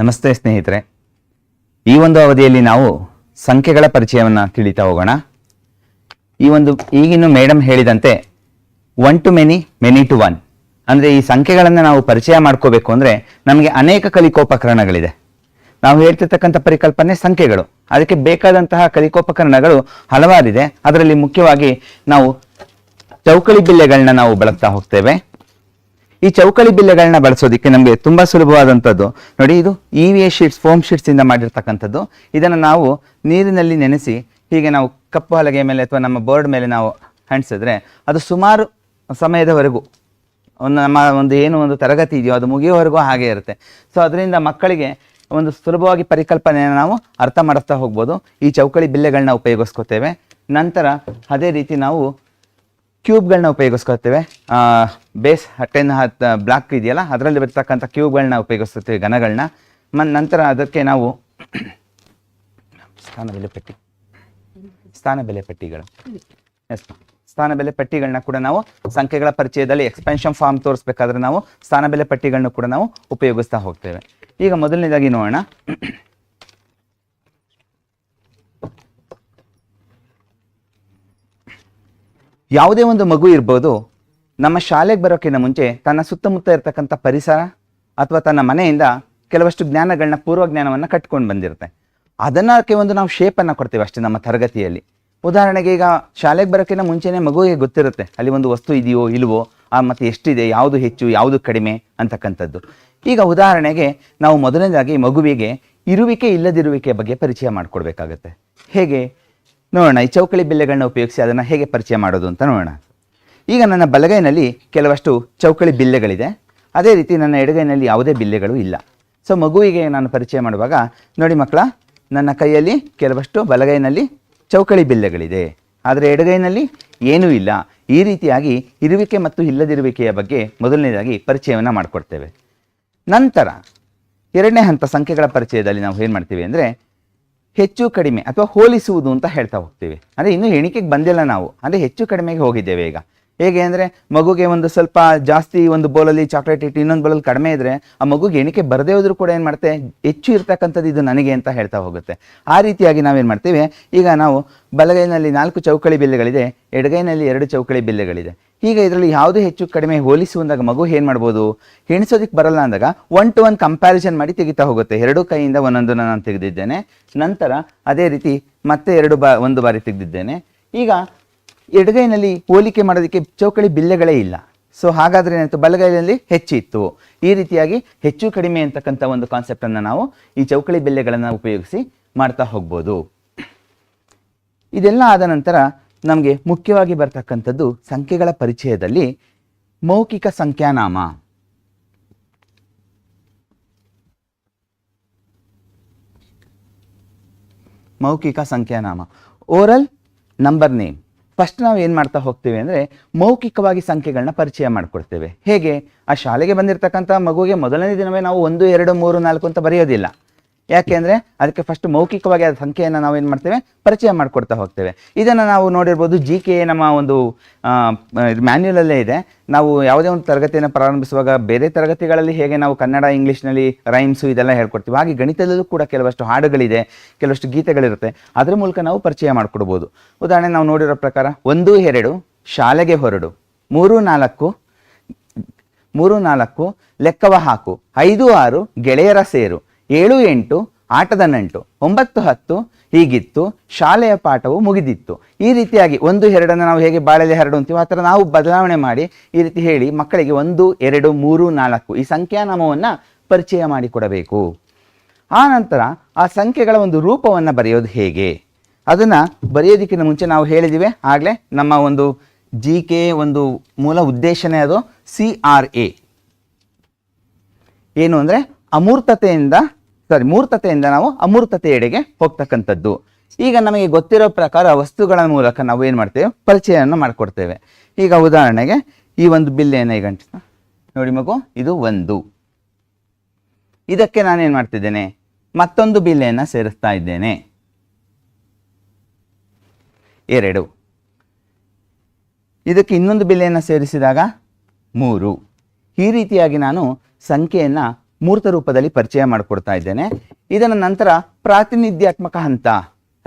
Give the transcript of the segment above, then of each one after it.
ನಮಸ್ತೆ ಸ್ನೇಹಿತರೆ. ಈ ಒಂದು ಅವಧಿಯಲ್ಲಿ ನಾವು ಸಂಖ್ಯೆಗಳ ಪರಿಚಯವನ್ನು ತಿಳಿತಾ ಹೋಗೋಣ. ಈ ಒಂದು ಈಗಿನ ಮೇಡಮ್ ಹೇಳಿದಂತೆ one to many many to one ಅಂದರೆ ಈ ಸಂಖ್ಯೆಗಳನ್ನು ನಾವು ಪರಿಚಯ ಮಾಡ್ಕೋಬೇಕು ಅಂದರೆ ನಮಗೆ ಅನೇಕ ಕಲಿಕೋಪಕರಣಗಳಿದೆ. ನಾವು ಹೇಳ್ತಿರ್ತಕ್ಕಂಥ ಪರಿಕಲ್ಪನೆ ಸಂಖ್ಯೆಗಳು. ಅದಕ್ಕೆ ಬೇಕಾದಂತಹ ಕಲಿಕೋಪಕರಣಗಳು ಹಲವಾರಿದೆ. ಅದರಲ್ಲಿ ಮುಖ್ಯವಾಗಿ ನಾವು ಚೌಕಳಿ ಬಿಲ್ಲೆಗಳನ್ನ ನಾವು ಬಳಸ್ತಾ ಹೋಗ್ತೇವೆ. ಈ ಚೌಕಳಿ ಬಿಲ್ಲೆಗಳನ್ನ ಬಳಸೋದಕ್ಕೆ ನಮಗೆ ತುಂಬಾ ಸುಲಭವಾದಂಥದ್ದು. ನೋಡಿ, ಇದು E V A sheets foam sheets ಇಂದ ಮಾಡಿರ್ತಕ್ಕಂಥದ್ದು. ಇದನ್ನು ನಾವು ನೀರಿನಲ್ಲಿ ನೆನೆಸಿ, ಹೀಗೆ ನಾವು ಕಪ್ಪು ಹಲಗೆ ಮೇಲೆ ಅಥವಾ ನಮ್ಮ ಬೋರ್ಡ್ ಮೇಲೆ ನಾವು ಅಂಟಿಸಿದ್ರೆ ಅದು ಸುಮಾರು ಸಮಯದವರೆಗೂ, ಒಂದು ನಮ್ಮ ಒಂದು ಏನು ಒಂದು ತರಗತಿ ಇದೆಯೋ ಅದು ಮುಗಿಯೋವರೆಗೂ ಹಾಗೆ ಇರುತ್ತೆ. ಸೊ ಅದರಿಂದ ಮಕ್ಕಳಿಗೆ ಒಂದು ಸುಲಭವಾಗಿ ಪರಿಕಲ್ಪನೆಯನ್ನು ನಾವು ಅರ್ಥ ಮಾಡಿಸ್ತಾ ಹೋಗ್ಬೋದು. ಈ ಚೌಕಳಿ ಬಿಲ್ಲೆಗಳನ್ನ ಉಪಯೋಗಿಸ್ಕೋತೇವೆ. ನಂತರ ಅದೇ ರೀತಿ ನಾವು ಕ್ಯೂಬ್ಗಳನ್ನ ಉಪಯೋಗಿಸ್ಕೊಳ್ತೇವೆ. ಬೇಸ್ ಟೆನ್ ಹತ್ತು ಬ್ಲಾಕ್ ಇದೆಯಲ್ಲ, ಅದರಲ್ಲಿ ಬರ್ತಕ್ಕಂಥ ಕ್ಯೂಬ್ಗಳನ್ನ ಉಪಯೋಗಿಸ್ತೇವೆ ಘನಗಳನ್ನ. ಮ, ನಂತರ ಅದಕ್ಕೆ ನಾವು ಸ್ಥಾನ ಬೆಲೆ ಪಟ್ಟಿ. ಸ್ಥಾನ ಬೆಲೆ ಪಟ್ಟಿಗಳು. ಎಸ್ ಸ್ಥಾನ ಬೆಲೆ ಪಟ್ಟಿಗಳನ್ನ ಕೂಡ ನಾವು ಸಂಖ್ಯೆಗಳ ಪರಿಚಯದಲ್ಲಿ ಎಕ್ಸ್ಪೆನ್ಷನ್ ಫಾರ್ಮ್ ತೋರಿಸ್ಬೇಕಾದ್ರೆ ನಾವು ಸ್ಥಾನ ಬೆಲೆ ಪಟ್ಟಿಗಳನ್ನ ಕೂಡ ನಾವು ಉಪಯೋಗಿಸ್ತಾ ಹೋಗ್ತೇವೆ. ಈಗ ಮೊದಲನೇದಾಗಿ ನೋಡೋಣ. ಯಾವುದೇ ಒಂದು ಮಗು ಇರ್ಬೋದು, ನಮ್ಮ ಶಾಲೆಗೆ ಬರೋಕ್ಕಿಂತ ಮುಂಚೆ ತನ್ನ ಸುತ್ತಮುತ್ತ ಇರತಕ್ಕಂಥ ಪರಿಸರ ಅಥವಾ ತನ್ನ ಮನೆಯಿಂದ ಕೆಲವಷ್ಟು ಜ್ಞಾನಗಳನ್ನ ಪೂರ್ವ ಜ್ಞಾನವನ್ನು ಕಟ್ಕೊಂಡು ಬಂದಿರುತ್ತೆ. ಅದನ್ನಕ್ಕೆ ಒಂದು ನಾವು ಶೇಪನ್ನು ಕೊಡ್ತೀವಿ ಅಷ್ಟೇ ನಮ್ಮ ತರಗತಿಯಲ್ಲಿ. ಉದಾಹರಣೆಗೆ ಈಗ ಶಾಲೆಗೆ ಬರೋಕ್ಕಿಂತ ಮುಂಚೆನೇ ಮಗುವಿಗೆ ಗೊತ್ತಿರುತ್ತೆ, ಅಲ್ಲಿ ಒಂದು ವಸ್ತು ಇದೆಯೋ, ಇಲ್ವೋ, ಆ ಮತ್ತೆ ಎಷ್ಟಿದೆ, ಯಾವುದು ಹೆಚ್ಚು, ಯಾವುದು ಕಡಿಮೆ ಅಂತಕ್ಕಂಥದ್ದು. ಈಗ ಉದಾಹರಣೆಗೆ ನಾವು ಮೊದಲನೇದಾಗಿ ಮಗುವಿಗೆ ಇರುವಿಕೆ ಇಲ್ಲದಿರುವಿಕೆ ಬಗ್ಗೆ ಪರಿಚಯ ಮಾಡಿಕೊಡ್ಬೇಕಾಗತ್ತೆ. ಹೇಗೆ? ನೋಡೋಣ, ಈ ಚೌಕಳಿ ಬಿಲ್ಲೆಗಳನ್ನ ಉಪಯೋಗಿಸಿ ಅದನ್ನು ಹೇಗೆ ಪರಿಚಯ ಮಾಡೋದು ಅಂತ ನೋಡೋಣ. ಈಗ ನನ್ನ ಬಲಗೈನಲ್ಲಿ ಕೆಲವಷ್ಟು ಚೌಕಳಿ ಬಿಲ್ಲೆಗಳಿದೆ. ಅದೇ ರೀತಿ ನನ್ನ ಎಡಗೈನಲ್ಲಿ ಯಾವುದೇ ಬಿಲ್ಲೆಗಳು ಇಲ್ಲ. ಸೊ ಮಗುವಿಗೆ ನಾನು ಪರಿಚಯ ಮಾಡುವಾಗ, ನೋಡಿ ಮಕ್ಕಳ, ನನ್ನ ಕೈಯಲ್ಲಿ ಕೆಲವಷ್ಟು ಬಲಗೈನಲ್ಲಿ ಚೌಕಳಿ ಬಿಲ್ಲೆಗಳಿದೆ. ಆದರೆ ಎಡಗೈನಲ್ಲಿ ಏನೂ ಇಲ್ಲ. ಈ ರೀತಿಯಾಗಿ ಇರುವಿಕೆ ಮತ್ತು ಇಲ್ಲದಿರುವಿಕೆಯ ಬಗ್ಗೆ ಮೊದಲನೇದಾಗಿ ಪರಿಚಯವನ್ನು ಮಾಡಿಕೊಡ್ತೇವೆ. ನಂತರ ಎರಡನೇ ಹಂತ ಸಂಖ್ಯೆಗಳ ಪರಿಚಯದಲ್ಲಿ ನಾವು ಏನು ಮಾಡ್ತೀವಿ ಅಂದರೆ ಹೆಚ್ಚು ಕಡಿಮೆ ಅಥವಾ ಹೋಲಿಸುವುದು ಅಂತ ಹೇಳ್ತಾ ಹೋಗ್ತೀವಿ. ಅಂದರೆ ಇನ್ನೂ ಎಣಿಕೆಗೆ ಬಂದಿಲ್ಲ ನಾವು. ಅಂದರೆ ಹೆಚ್ಚು ಕಡಿಮೆಗೆ ಹೋಗಿದ್ದೇವೆ ಈಗ. ಹೇಗೆ ಅಂದರೆ ಮಗುಗೆ ಒಂದು ಸ್ವಲ್ಪ ಜಾಸ್ತಿ ಒಂದು ಬೋಲಲ್ಲಿ ಚಾಕ್ಲೇಟ್ ಇಟ್ಟು ಇನ್ನೊಂದು ಬೋಲಲ್ಲಿ ಕಡಿಮೆ ಇದ್ದರೆ ಆ ಮಗುಗೆ ಎಣಿಕೆ ಬರದೇ ಹೋದರೂ ಕೂಡ ಏನು ಮಾಡುತ್ತೆ ಹೆಚ್ಚು ಇರ್ತಕ್ಕಂಥದ್ದು ಇದು ನನಗೆ ಅಂತ ಹೇಳ್ತಾ ಹೋಗುತ್ತೆ. ಆ ರೀತಿಯಾಗಿ ನಾವೇನು ಮಾಡ್ತೀವಿ? ಈಗ ನಾವು ಬಲಗೈನಲ್ಲಿ ನಾಲ್ಕು ಚೌಕಳಿ ಬಿಲ್ಲೆಗಳಿದೆ, ಎಡಗೈನಲ್ಲಿ ಎರಡು ಚೌಕಳಿ ಬಿಲ್ಲೆಗಳಿದೆ. ಈಗ ಇದರಲ್ಲಿ ಯಾವುದು ಹೆಚ್ಚು ಕಡಿಮೆ ಹೋಲಿಸುವಂದಾಗ ಮಗು ಏನು ಮಾಡ್ಬೋದು? ಎಣಿಸೋದಕ್ಕೆ ಬರಲ್ಲ ಅಂದಾಗ ಒನ್ ಟು ಒನ್ ಕಂಪ್ಯಾರಿಸನ್ ಮಾಡಿ ತೆಗಿತಾ ಹೋಗುತ್ತೆ. ಎರಡು ಕೈಯಿಂದ ಒಂದೊಂದನ್ನು ನಾನು ತೆಗೆದಿದ್ದೇನೆ. ನಂತರ ಅದೇ ರೀತಿ ಮತ್ತೆ ಎರಡು ಬಾ, ಒಂದು ಬಾರಿ ತೆಗೆದಿದ್ದೇನೆ. ಈಗ ಎಡಗೈನಲ್ಲಿ ಹೋಲಿಕೆ ಮಾಡೋದಕ್ಕೆ ಚೌಕಳಿ ಬಿಲ್ಲೆಗಳೇ ಇಲ್ಲ. ಸೊ ಹಾಗಾದ್ರೆ ಏನಾಯಿತು? ಬಲಗೈನಲ್ಲಿ ಹೆಚ್ಚಿತ್ತು ಈ ರೀತಿಯಾಗಿ ಹೆಚ್ಚು ಕಡಿಮೆ ಅಂತಕ್ಕಂಥ ಒಂದು ಕಾನ್ಸೆಪ್ಟನ್ನು ನಾವು ಈ ಚೌಕಳಿ ಬಿಲ್ಲೆಗಳನ್ನು ಉಪಯೋಗಿಸಿ ಮಾಡ್ತಾ ಹೋಗ್ಬೋದು. ಇದೆಲ್ಲ ಆದ ನಂತರ ನಮಗೆ ಮುಖ್ಯವಾಗಿ ಬರ್ತಕ್ಕಂಥದ್ದು ಸಂಖ್ಯೆಗಳ ಪರಿಚಯದಲ್ಲಿ ಮೌಖಿಕ ಸಂಖ್ಯಾನಾಮ. ಮೌಖಿಕ ಸಂಖ್ಯಾನಾಮ. ಓರಲ್ ನಂಬರ್ ನೇಮ್ ಫಸ್ಟ್ ನಾವು ಏನು ಮಾಡ್ತಾ ಹೋಗ್ತೀವಿ ಅಂದರೆ ಮೌಖಿಕವಾಗಿ ಸಂಖ್ಯೆಗಳನ್ನ ಪರಿಚಯ ಮಾಡಿಕೊಡ್ತೇವೆ ಹೇಗೆ? ಆ ಶಾಲೆಗೆ ಬಂದಿರತಕ್ಕಂಥ ಮಗುವಿಗೆ ಮೊದಲನೇ ದಿನವೇ ನಾವು ಒಂದು, ಎರಡು, ಮೂರು, ನಾಲ್ಕು ಅಂತ ಬರೆಯೋದಿಲ್ಲ. ಯಾಕೆ ಅಂದರೆ ಅದಕ್ಕೆ ಫಸ್ಟ್ ಮೌಖಿಕವಾಗಿ ಅದ ಸಂಖ್ಯೆಯನ್ನು ನಾವು ಏನು ಮಾಡ್ತೇವೆ? ಪರಿಚಯ ಮಾಡಿಕೊಡ್ತಾ ಹೋಗ್ತೇವೆ. ಇದನ್ನು ನಾವು ನೋಡಿರ್ಬೋದು ಜಿ ಕೆ ನಮ್ಮ ಒಂದು ಮ್ಯಾನ್ಯಲಲ್ಲೇ ಇದೆ ನಾವು ಯಾವುದೇ ಒಂದು ತರಗತಿಯನ್ನು ಪ್ರಾರಂಭಿಸುವಾಗ ಬೇರೆ ತರಗತಿಗಳಲ್ಲಿ ಹೇಗೆ ನಾವು ಕನ್ನಡ ಇಂಗ್ಲೀಷ್ನಲ್ಲಿ ರೈಮ್ಸು ಇದೆಲ್ಲ ಹೇಳ್ಕೊಡ್ತೀವಿ ಹಾಗೆ ಗಣಿತದಲ್ಲೂ ಕೂಡ ಕೆಲವಷ್ಟು ಹಾಡುಗಳಿದೆ, ಕೆಲವಷ್ಟು ಗೀತೆಗಳಿರುತ್ತೆ. ಅದರ ಮೂಲಕ ನಾವು ಪರಿಚಯ ಮಾಡಿಕೊಡ್ಬೋದು. ಉದಾಹರಣೆ ನಾವು ನೋಡಿರೋ ಪ್ರಕಾರ ಒಂದು, ಎರಡು, ಶಾಲೆಗೆ ಹೊರಡು, ಮೂರು, ನಾಲ್ಕು ಮೂರು, ನಾಲ್ಕು, ಲೆಕ್ಕವ ಹಾಕು, ಐದು, ಆರು, ಗೆಳೆಯರ ಸೇರು. ಏಳು, ಎಂಟು, ಆಟದ ನಂಟು, ಒಂಬತ್ತು, ಹತ್ತು, ಹೀಗಿತ್ತು, ಶಾಲೆಯ ಪಾಠವು ಮುಗಿದಿತ್ತು. ಈ ರೀತಿಯಾಗಿ ಒಂದು, ಎರಡನ್ನು ನಾವು ಹೇಗೆ ಬಾಳೆಲೆ ಹರಡು ಅಂತೀವೋ ಆ ಥರ ನಾವು ಬದಲಾವಣೆ ಮಾಡಿ ಈ ರೀತಿ ಹೇಳಿ ಮಕ್ಕಳಿಗೆ ಒಂದು, ಎರಡು, ಮೂರು, ನಾಲ್ಕು ಈ ಸಂಖ್ಯಾನಾಮವನ್ನು ಪರಿಚಯ ಮಾಡಿಕೊಡಬೇಕು. ಆ ನಂತರ ಆ ಸಂಖ್ಯೆಗಳ ಒಂದು ರೂಪವನ್ನು ಬರೆಯೋದು ಹೇಗೆ? ಅದನ್ನು ಬರೆಯೋದಕ್ಕಿಂತ ಮುಂಚೆ ನಾವು ಹೇಳಿದ್ದೀವಿ ಆಗಲೇ ನಮ್ಮ ಒಂದು ಜಿ ಕೆ ಒಂದು ಮೂಲ ಉದ್ದೇಶನೇ ಅದು ಸಿ ಆರ್ ಎ. ಏನು ಅಂದರೆ ಅಮೂರ್ತತೆಯಿಂದ ಸಾರಿ ಮೂರ್ತತೆಯಿಂದ ನಾವು ಅಮೂರ್ತತೆಯೆಡೆಗೆ ಹೋಗ್ತಕ್ಕಂಥದ್ದು. ಈಗ ನಮಗೆ ಗೊತ್ತಿರೋ ಪ್ರಕಾರ ವಸ್ತುಗಳ ಮೂಲಕ ನಾವು ಏನು ಮಾಡ್ತೇವೆ? ಪರಿಚಯವನ್ನು ಮಾಡಿಕೊಡ್ತೇವೆ. ಈಗ ಉದಾಹರಣೆಗೆ ಈ ಒಂದು ಬಿಲ್ ಏನ ಈಗ? ನೋಡಿ ಮಗು, ಇದು ಒಂದು. ಇದಕ್ಕೆ ನಾನೇನು ಮಾಡ್ತಿದ್ದೇನೆ? ಮತ್ತೊಂದು ಬಿಲ್ಲೆಯನ್ನು ಸೇರಿಸ್ತಾ ಇದ್ದೇನೆ. ಎರಡು. ಇದಕ್ಕೆ ಇನ್ನೊಂದು ಬಿಲ್ಲೆಯನ್ನು ಸೇರಿಸಿದಾಗ ಮೂರು. ಈ ರೀತಿಯಾಗಿ ನಾನು ಸಂಖ್ಯೆಯನ್ನು ಮೂರ್ತ ರೂಪದಲ್ಲಿ ಪರಿಚಯ ಮಾಡಿಕೊಡ್ತಾ ಇದ್ದೇನೆ. ಇದರ ನಂತರ ಪ್ರಾತಿನಿಧ್ಯಾತ್ಮಕ ಹಂತ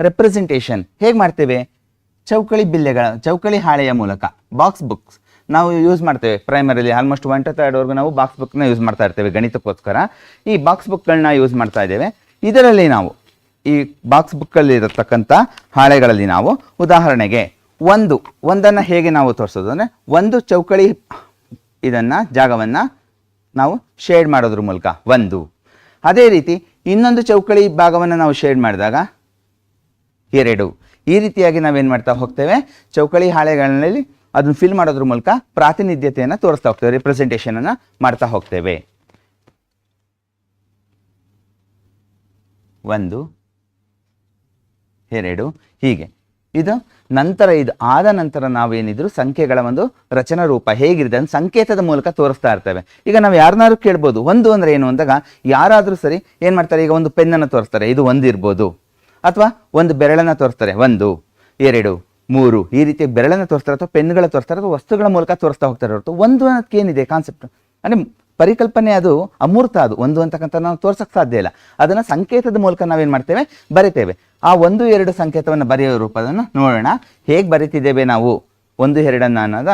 ರೆಪ್ರೆಸೆಂಟೇಷನ್ ಹೇಗೆ ಮಾಡ್ತೇವೆ? ಚೌಕಳಿ ಬಿಲ್ಲೆಗಳ, ಚೌಕಳಿ ಹಾಳೆಯ ಮೂಲಕ ಬಾಕ್ಸ್ ಬುಕ್ಸ್ ನಾವು ಯೂಸ್ ಮಾಡ್ತೇವೆ. ಪ್ರೈಮರಿಲಿ ಆಲ್ಮೋಸ್ಟ್ ಒನ್ ಟು ತರ್ಡ್ವರೆಗೂ ನಾವು ಬಾಕ್ಸ್ ಬುಕ್ನ ಯೂಸ್ ಮಾಡ್ತಾ ಇರ್ತೇವೆ ಗಣಿತಕ್ಕೋಸ್ಕರ. ಈ ಬಾಕ್ಸ್ ಬುಕ್ಗಳನ್ನ ಯೂಸ್ ಮಾಡ್ತಾ ಇದ್ದೇವೆ. ಇದರಲ್ಲಿ ನಾವು ಈ ಬಾಕ್ಸ್ ಬುಕ್ಕಲ್ಲಿರತಕ್ಕಂಥ ಹಾಳೆಗಳಲ್ಲಿ ನಾವು ಉದಾಹರಣೆಗೆ ಒಂದು, ಒಂದನ್ನು ಹೇಗೆ ನಾವು ತೋರಿಸೋದು ಅಂದರೆ ಒಂದು ಚೌಕಳಿ ಇದನ್ನು ಜಾಗವನ್ನು ನಾವು ಶೇಡ್ ಮಾಡೋದ್ರ ಮೂಲಕ, ಒಂದು. ಅದೇ ರೀತಿ ಇನ್ನೊಂದು ಚೌಕಳಿ ಭಾಗವನ್ನು ನಾವು ಶೇಡ್ ಮಾಡಿದಾಗ, ಎರಡು. ಈ ರೀತಿಯಾಗಿ ನಾವೇನು ಮಾಡ್ತಾ ಹೋಗ್ತೇವೆ? ಚೌಕಳಿ ಹಾಳೆಗಳಲ್ಲಿ ಅದನ್ನು ಫಿಲ್ ಮಾಡೋದ್ರ ಮೂಲಕ ಪ್ರಾತಿನಿಧ್ಯತೆಯನ್ನು ತೋರಿಸ್ತಾ ಹೋಗ್ತೇವೆ ರಿಪ್ರೆಸೆಂಟೇಷನನ್ನು ಮಾಡ್ತಾ ಹೋಗ್ತೇವೆ. ಒಂದು, ಎರಡು. ಹೀಗೆ. ಇದು ನಂತರ ಇದು ಆದ ನಂತರ ನಾವೇನಿದ್ರು ಸಂಖ್ಯೆಗಳ ಒಂದು ರಚನಾ ರೂಪ ಹೇಗಿರುತ್ತೆ ಅಂತ ಸಂಕೇತದ ಮೂಲಕ ತೋರಿಸ್ತಾ ಇರ್ತೇವೆ. ಈಗ ನಾವು ಯಾರನ್ನಾರು ಕೇಳ್ಬೋದು. ಒಂದು ಅಂದ್ರೆ ಏನು ಅಂದಾಗ ಯಾರಾದರೂ ಸರಿ ಏನು ಮಾಡ್ತಾರೆ? ಈಗ ಒಂದು ಪೆನ್ನನ್ನು ತೋರಿಸ್ತಾರೆ. ಇದು ಒಂದು ಇರ್ಬೋದು. ಅಥವಾ ಒಂದು ಬೆರಳನ್ನು ತೋರಿಸ್ತಾರೆ. ಒಂದು, ಎರಡು, ಮೂರು. ಈ ರೀತಿ ಬೆರಳನ್ನು ತೋರಿಸ್ತಾರೆ ಅಥವಾ ಪೆನ್ಗಳ ತೋರಿಸ್ತಾರೆ ಅಥವಾ ವಸ್ತುಗಳ ಮೂಲಕ ತೋರಿಸ್ತಾ ಹೋಗ್ತಾರೆ ಹೊರತು ಒಂದು ಅನ್ನೋದಕ್ಕೆ ಏನಿದೆ ಕಾನ್ಸೆಪ್ಟ್ ಅಂದರೆ ಪರಿಕಲ್ಪನೆ ಅದು ಅಮೂರ್ತ ಅದು. ಒಂದು ಅಂತಕ್ಕಂಥ ನಾವು ತೋರ್ಸಕ್ಕೆ ಸಾಧ್ಯ ಇಲ್ಲ. ಅದನ್ನು ಸಂಕೇತದ ಮೂಲಕ ನಾವೇನು ಮಾಡ್ತೇವೆ? ಬರಿತೇವೆ. ಆ ಒಂದು ಎರಡು ಸಂಕೇತವನ್ನು ಬರೆಯುವ ರೂಪದನ್ನು ನೋಡೋಣ. ಹೇಗೆ ಬರಿತಿದ್ದೇವೆ ನಾವು? ಒಂದು ಎರಡನ್ನು ಅನ್ನೋದ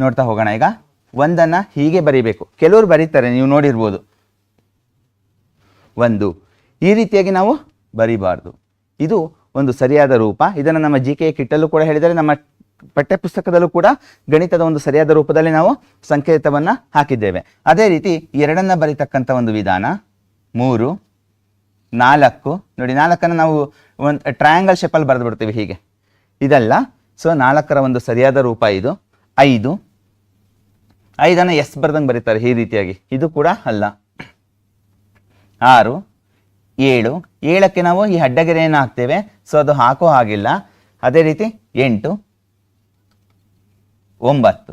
ನೋಡ್ತಾ ಹೋಗೋಣ ಈಗ. ಒಂದನ್ನು ಹೀಗೆ ಬರಿಬೇಕು. ಕೆಲವರು ಬರೀತಾರೆ, ನೀವು ನೋಡಿರ್ಬೋದು. ಒಂದು, ಈ ರೀತಿಯಾಗಿ ನಾವು ಬರಿಬಾರ್ದು. ಇದು ಒಂದು ಸರಿಯಾದ ರೂಪ. ಇದನ್ನು ನಮ್ಮ ಜಿ ಕೆ ಕಿಟ್ಟಲ್ಲೂ ಕೂಡ ಹೇಳಿದರೆ ನಮ್ಮ ಪಠ್ಯಪುಸ್ತಕದಲ್ಲೂ ಕೂಡ ಗಣಿತದ ಒಂದು ಸರಿಯಾದ ರೂಪದಲ್ಲಿ ನಾವು ಸಂಕೇತವನ್ನು ಹಾಕಿದ್ದೇವೆ. ಅದೇ ರೀತಿ ಎರಡನ್ನ ಬರಿತಕ್ಕಂಥ ಒಂದು ವಿಧಾನ, ಮೂರು, ನಾಲ್ಕು. ನೋಡಿ, ನಾಲ್ಕನ್ನು ನಾವು ಒಂದು ಟ್ರಯಾಂಗಲ್ ಶೇಪಲ್ಲಿ ಬರೆದು ಬಿಡ್ತೀವಿ ಹೀಗೆ. ಇದಲ್ಲ ಸೊ ನಾಲ್ಕರ ಒಂದು ಸರಿಯಾದ ರೂಪ ಇದು. ಐದು. ಐದನ್ನು ಎಸ್ ಬರ್ದಂಗೆ ಬರೀತಾರೆ ಈ ರೀತಿಯಾಗಿ. ಇದು ಕೂಡ ಅಲ್ಲ. ಆರು. ಏಳು. ಏಳಕ್ಕೆ ನಾವು ಈ ಅಡ್ಡಗೆರೆಯನ್ನು ಹಾಕ್ತೇವೆ. ಸೊ ಅದು ಹಾಕೋ ಹಾಗಿಲ್ಲ. ಅದೇ ರೀತಿ ಎಂಟು. ಒಂಬತ್ತು.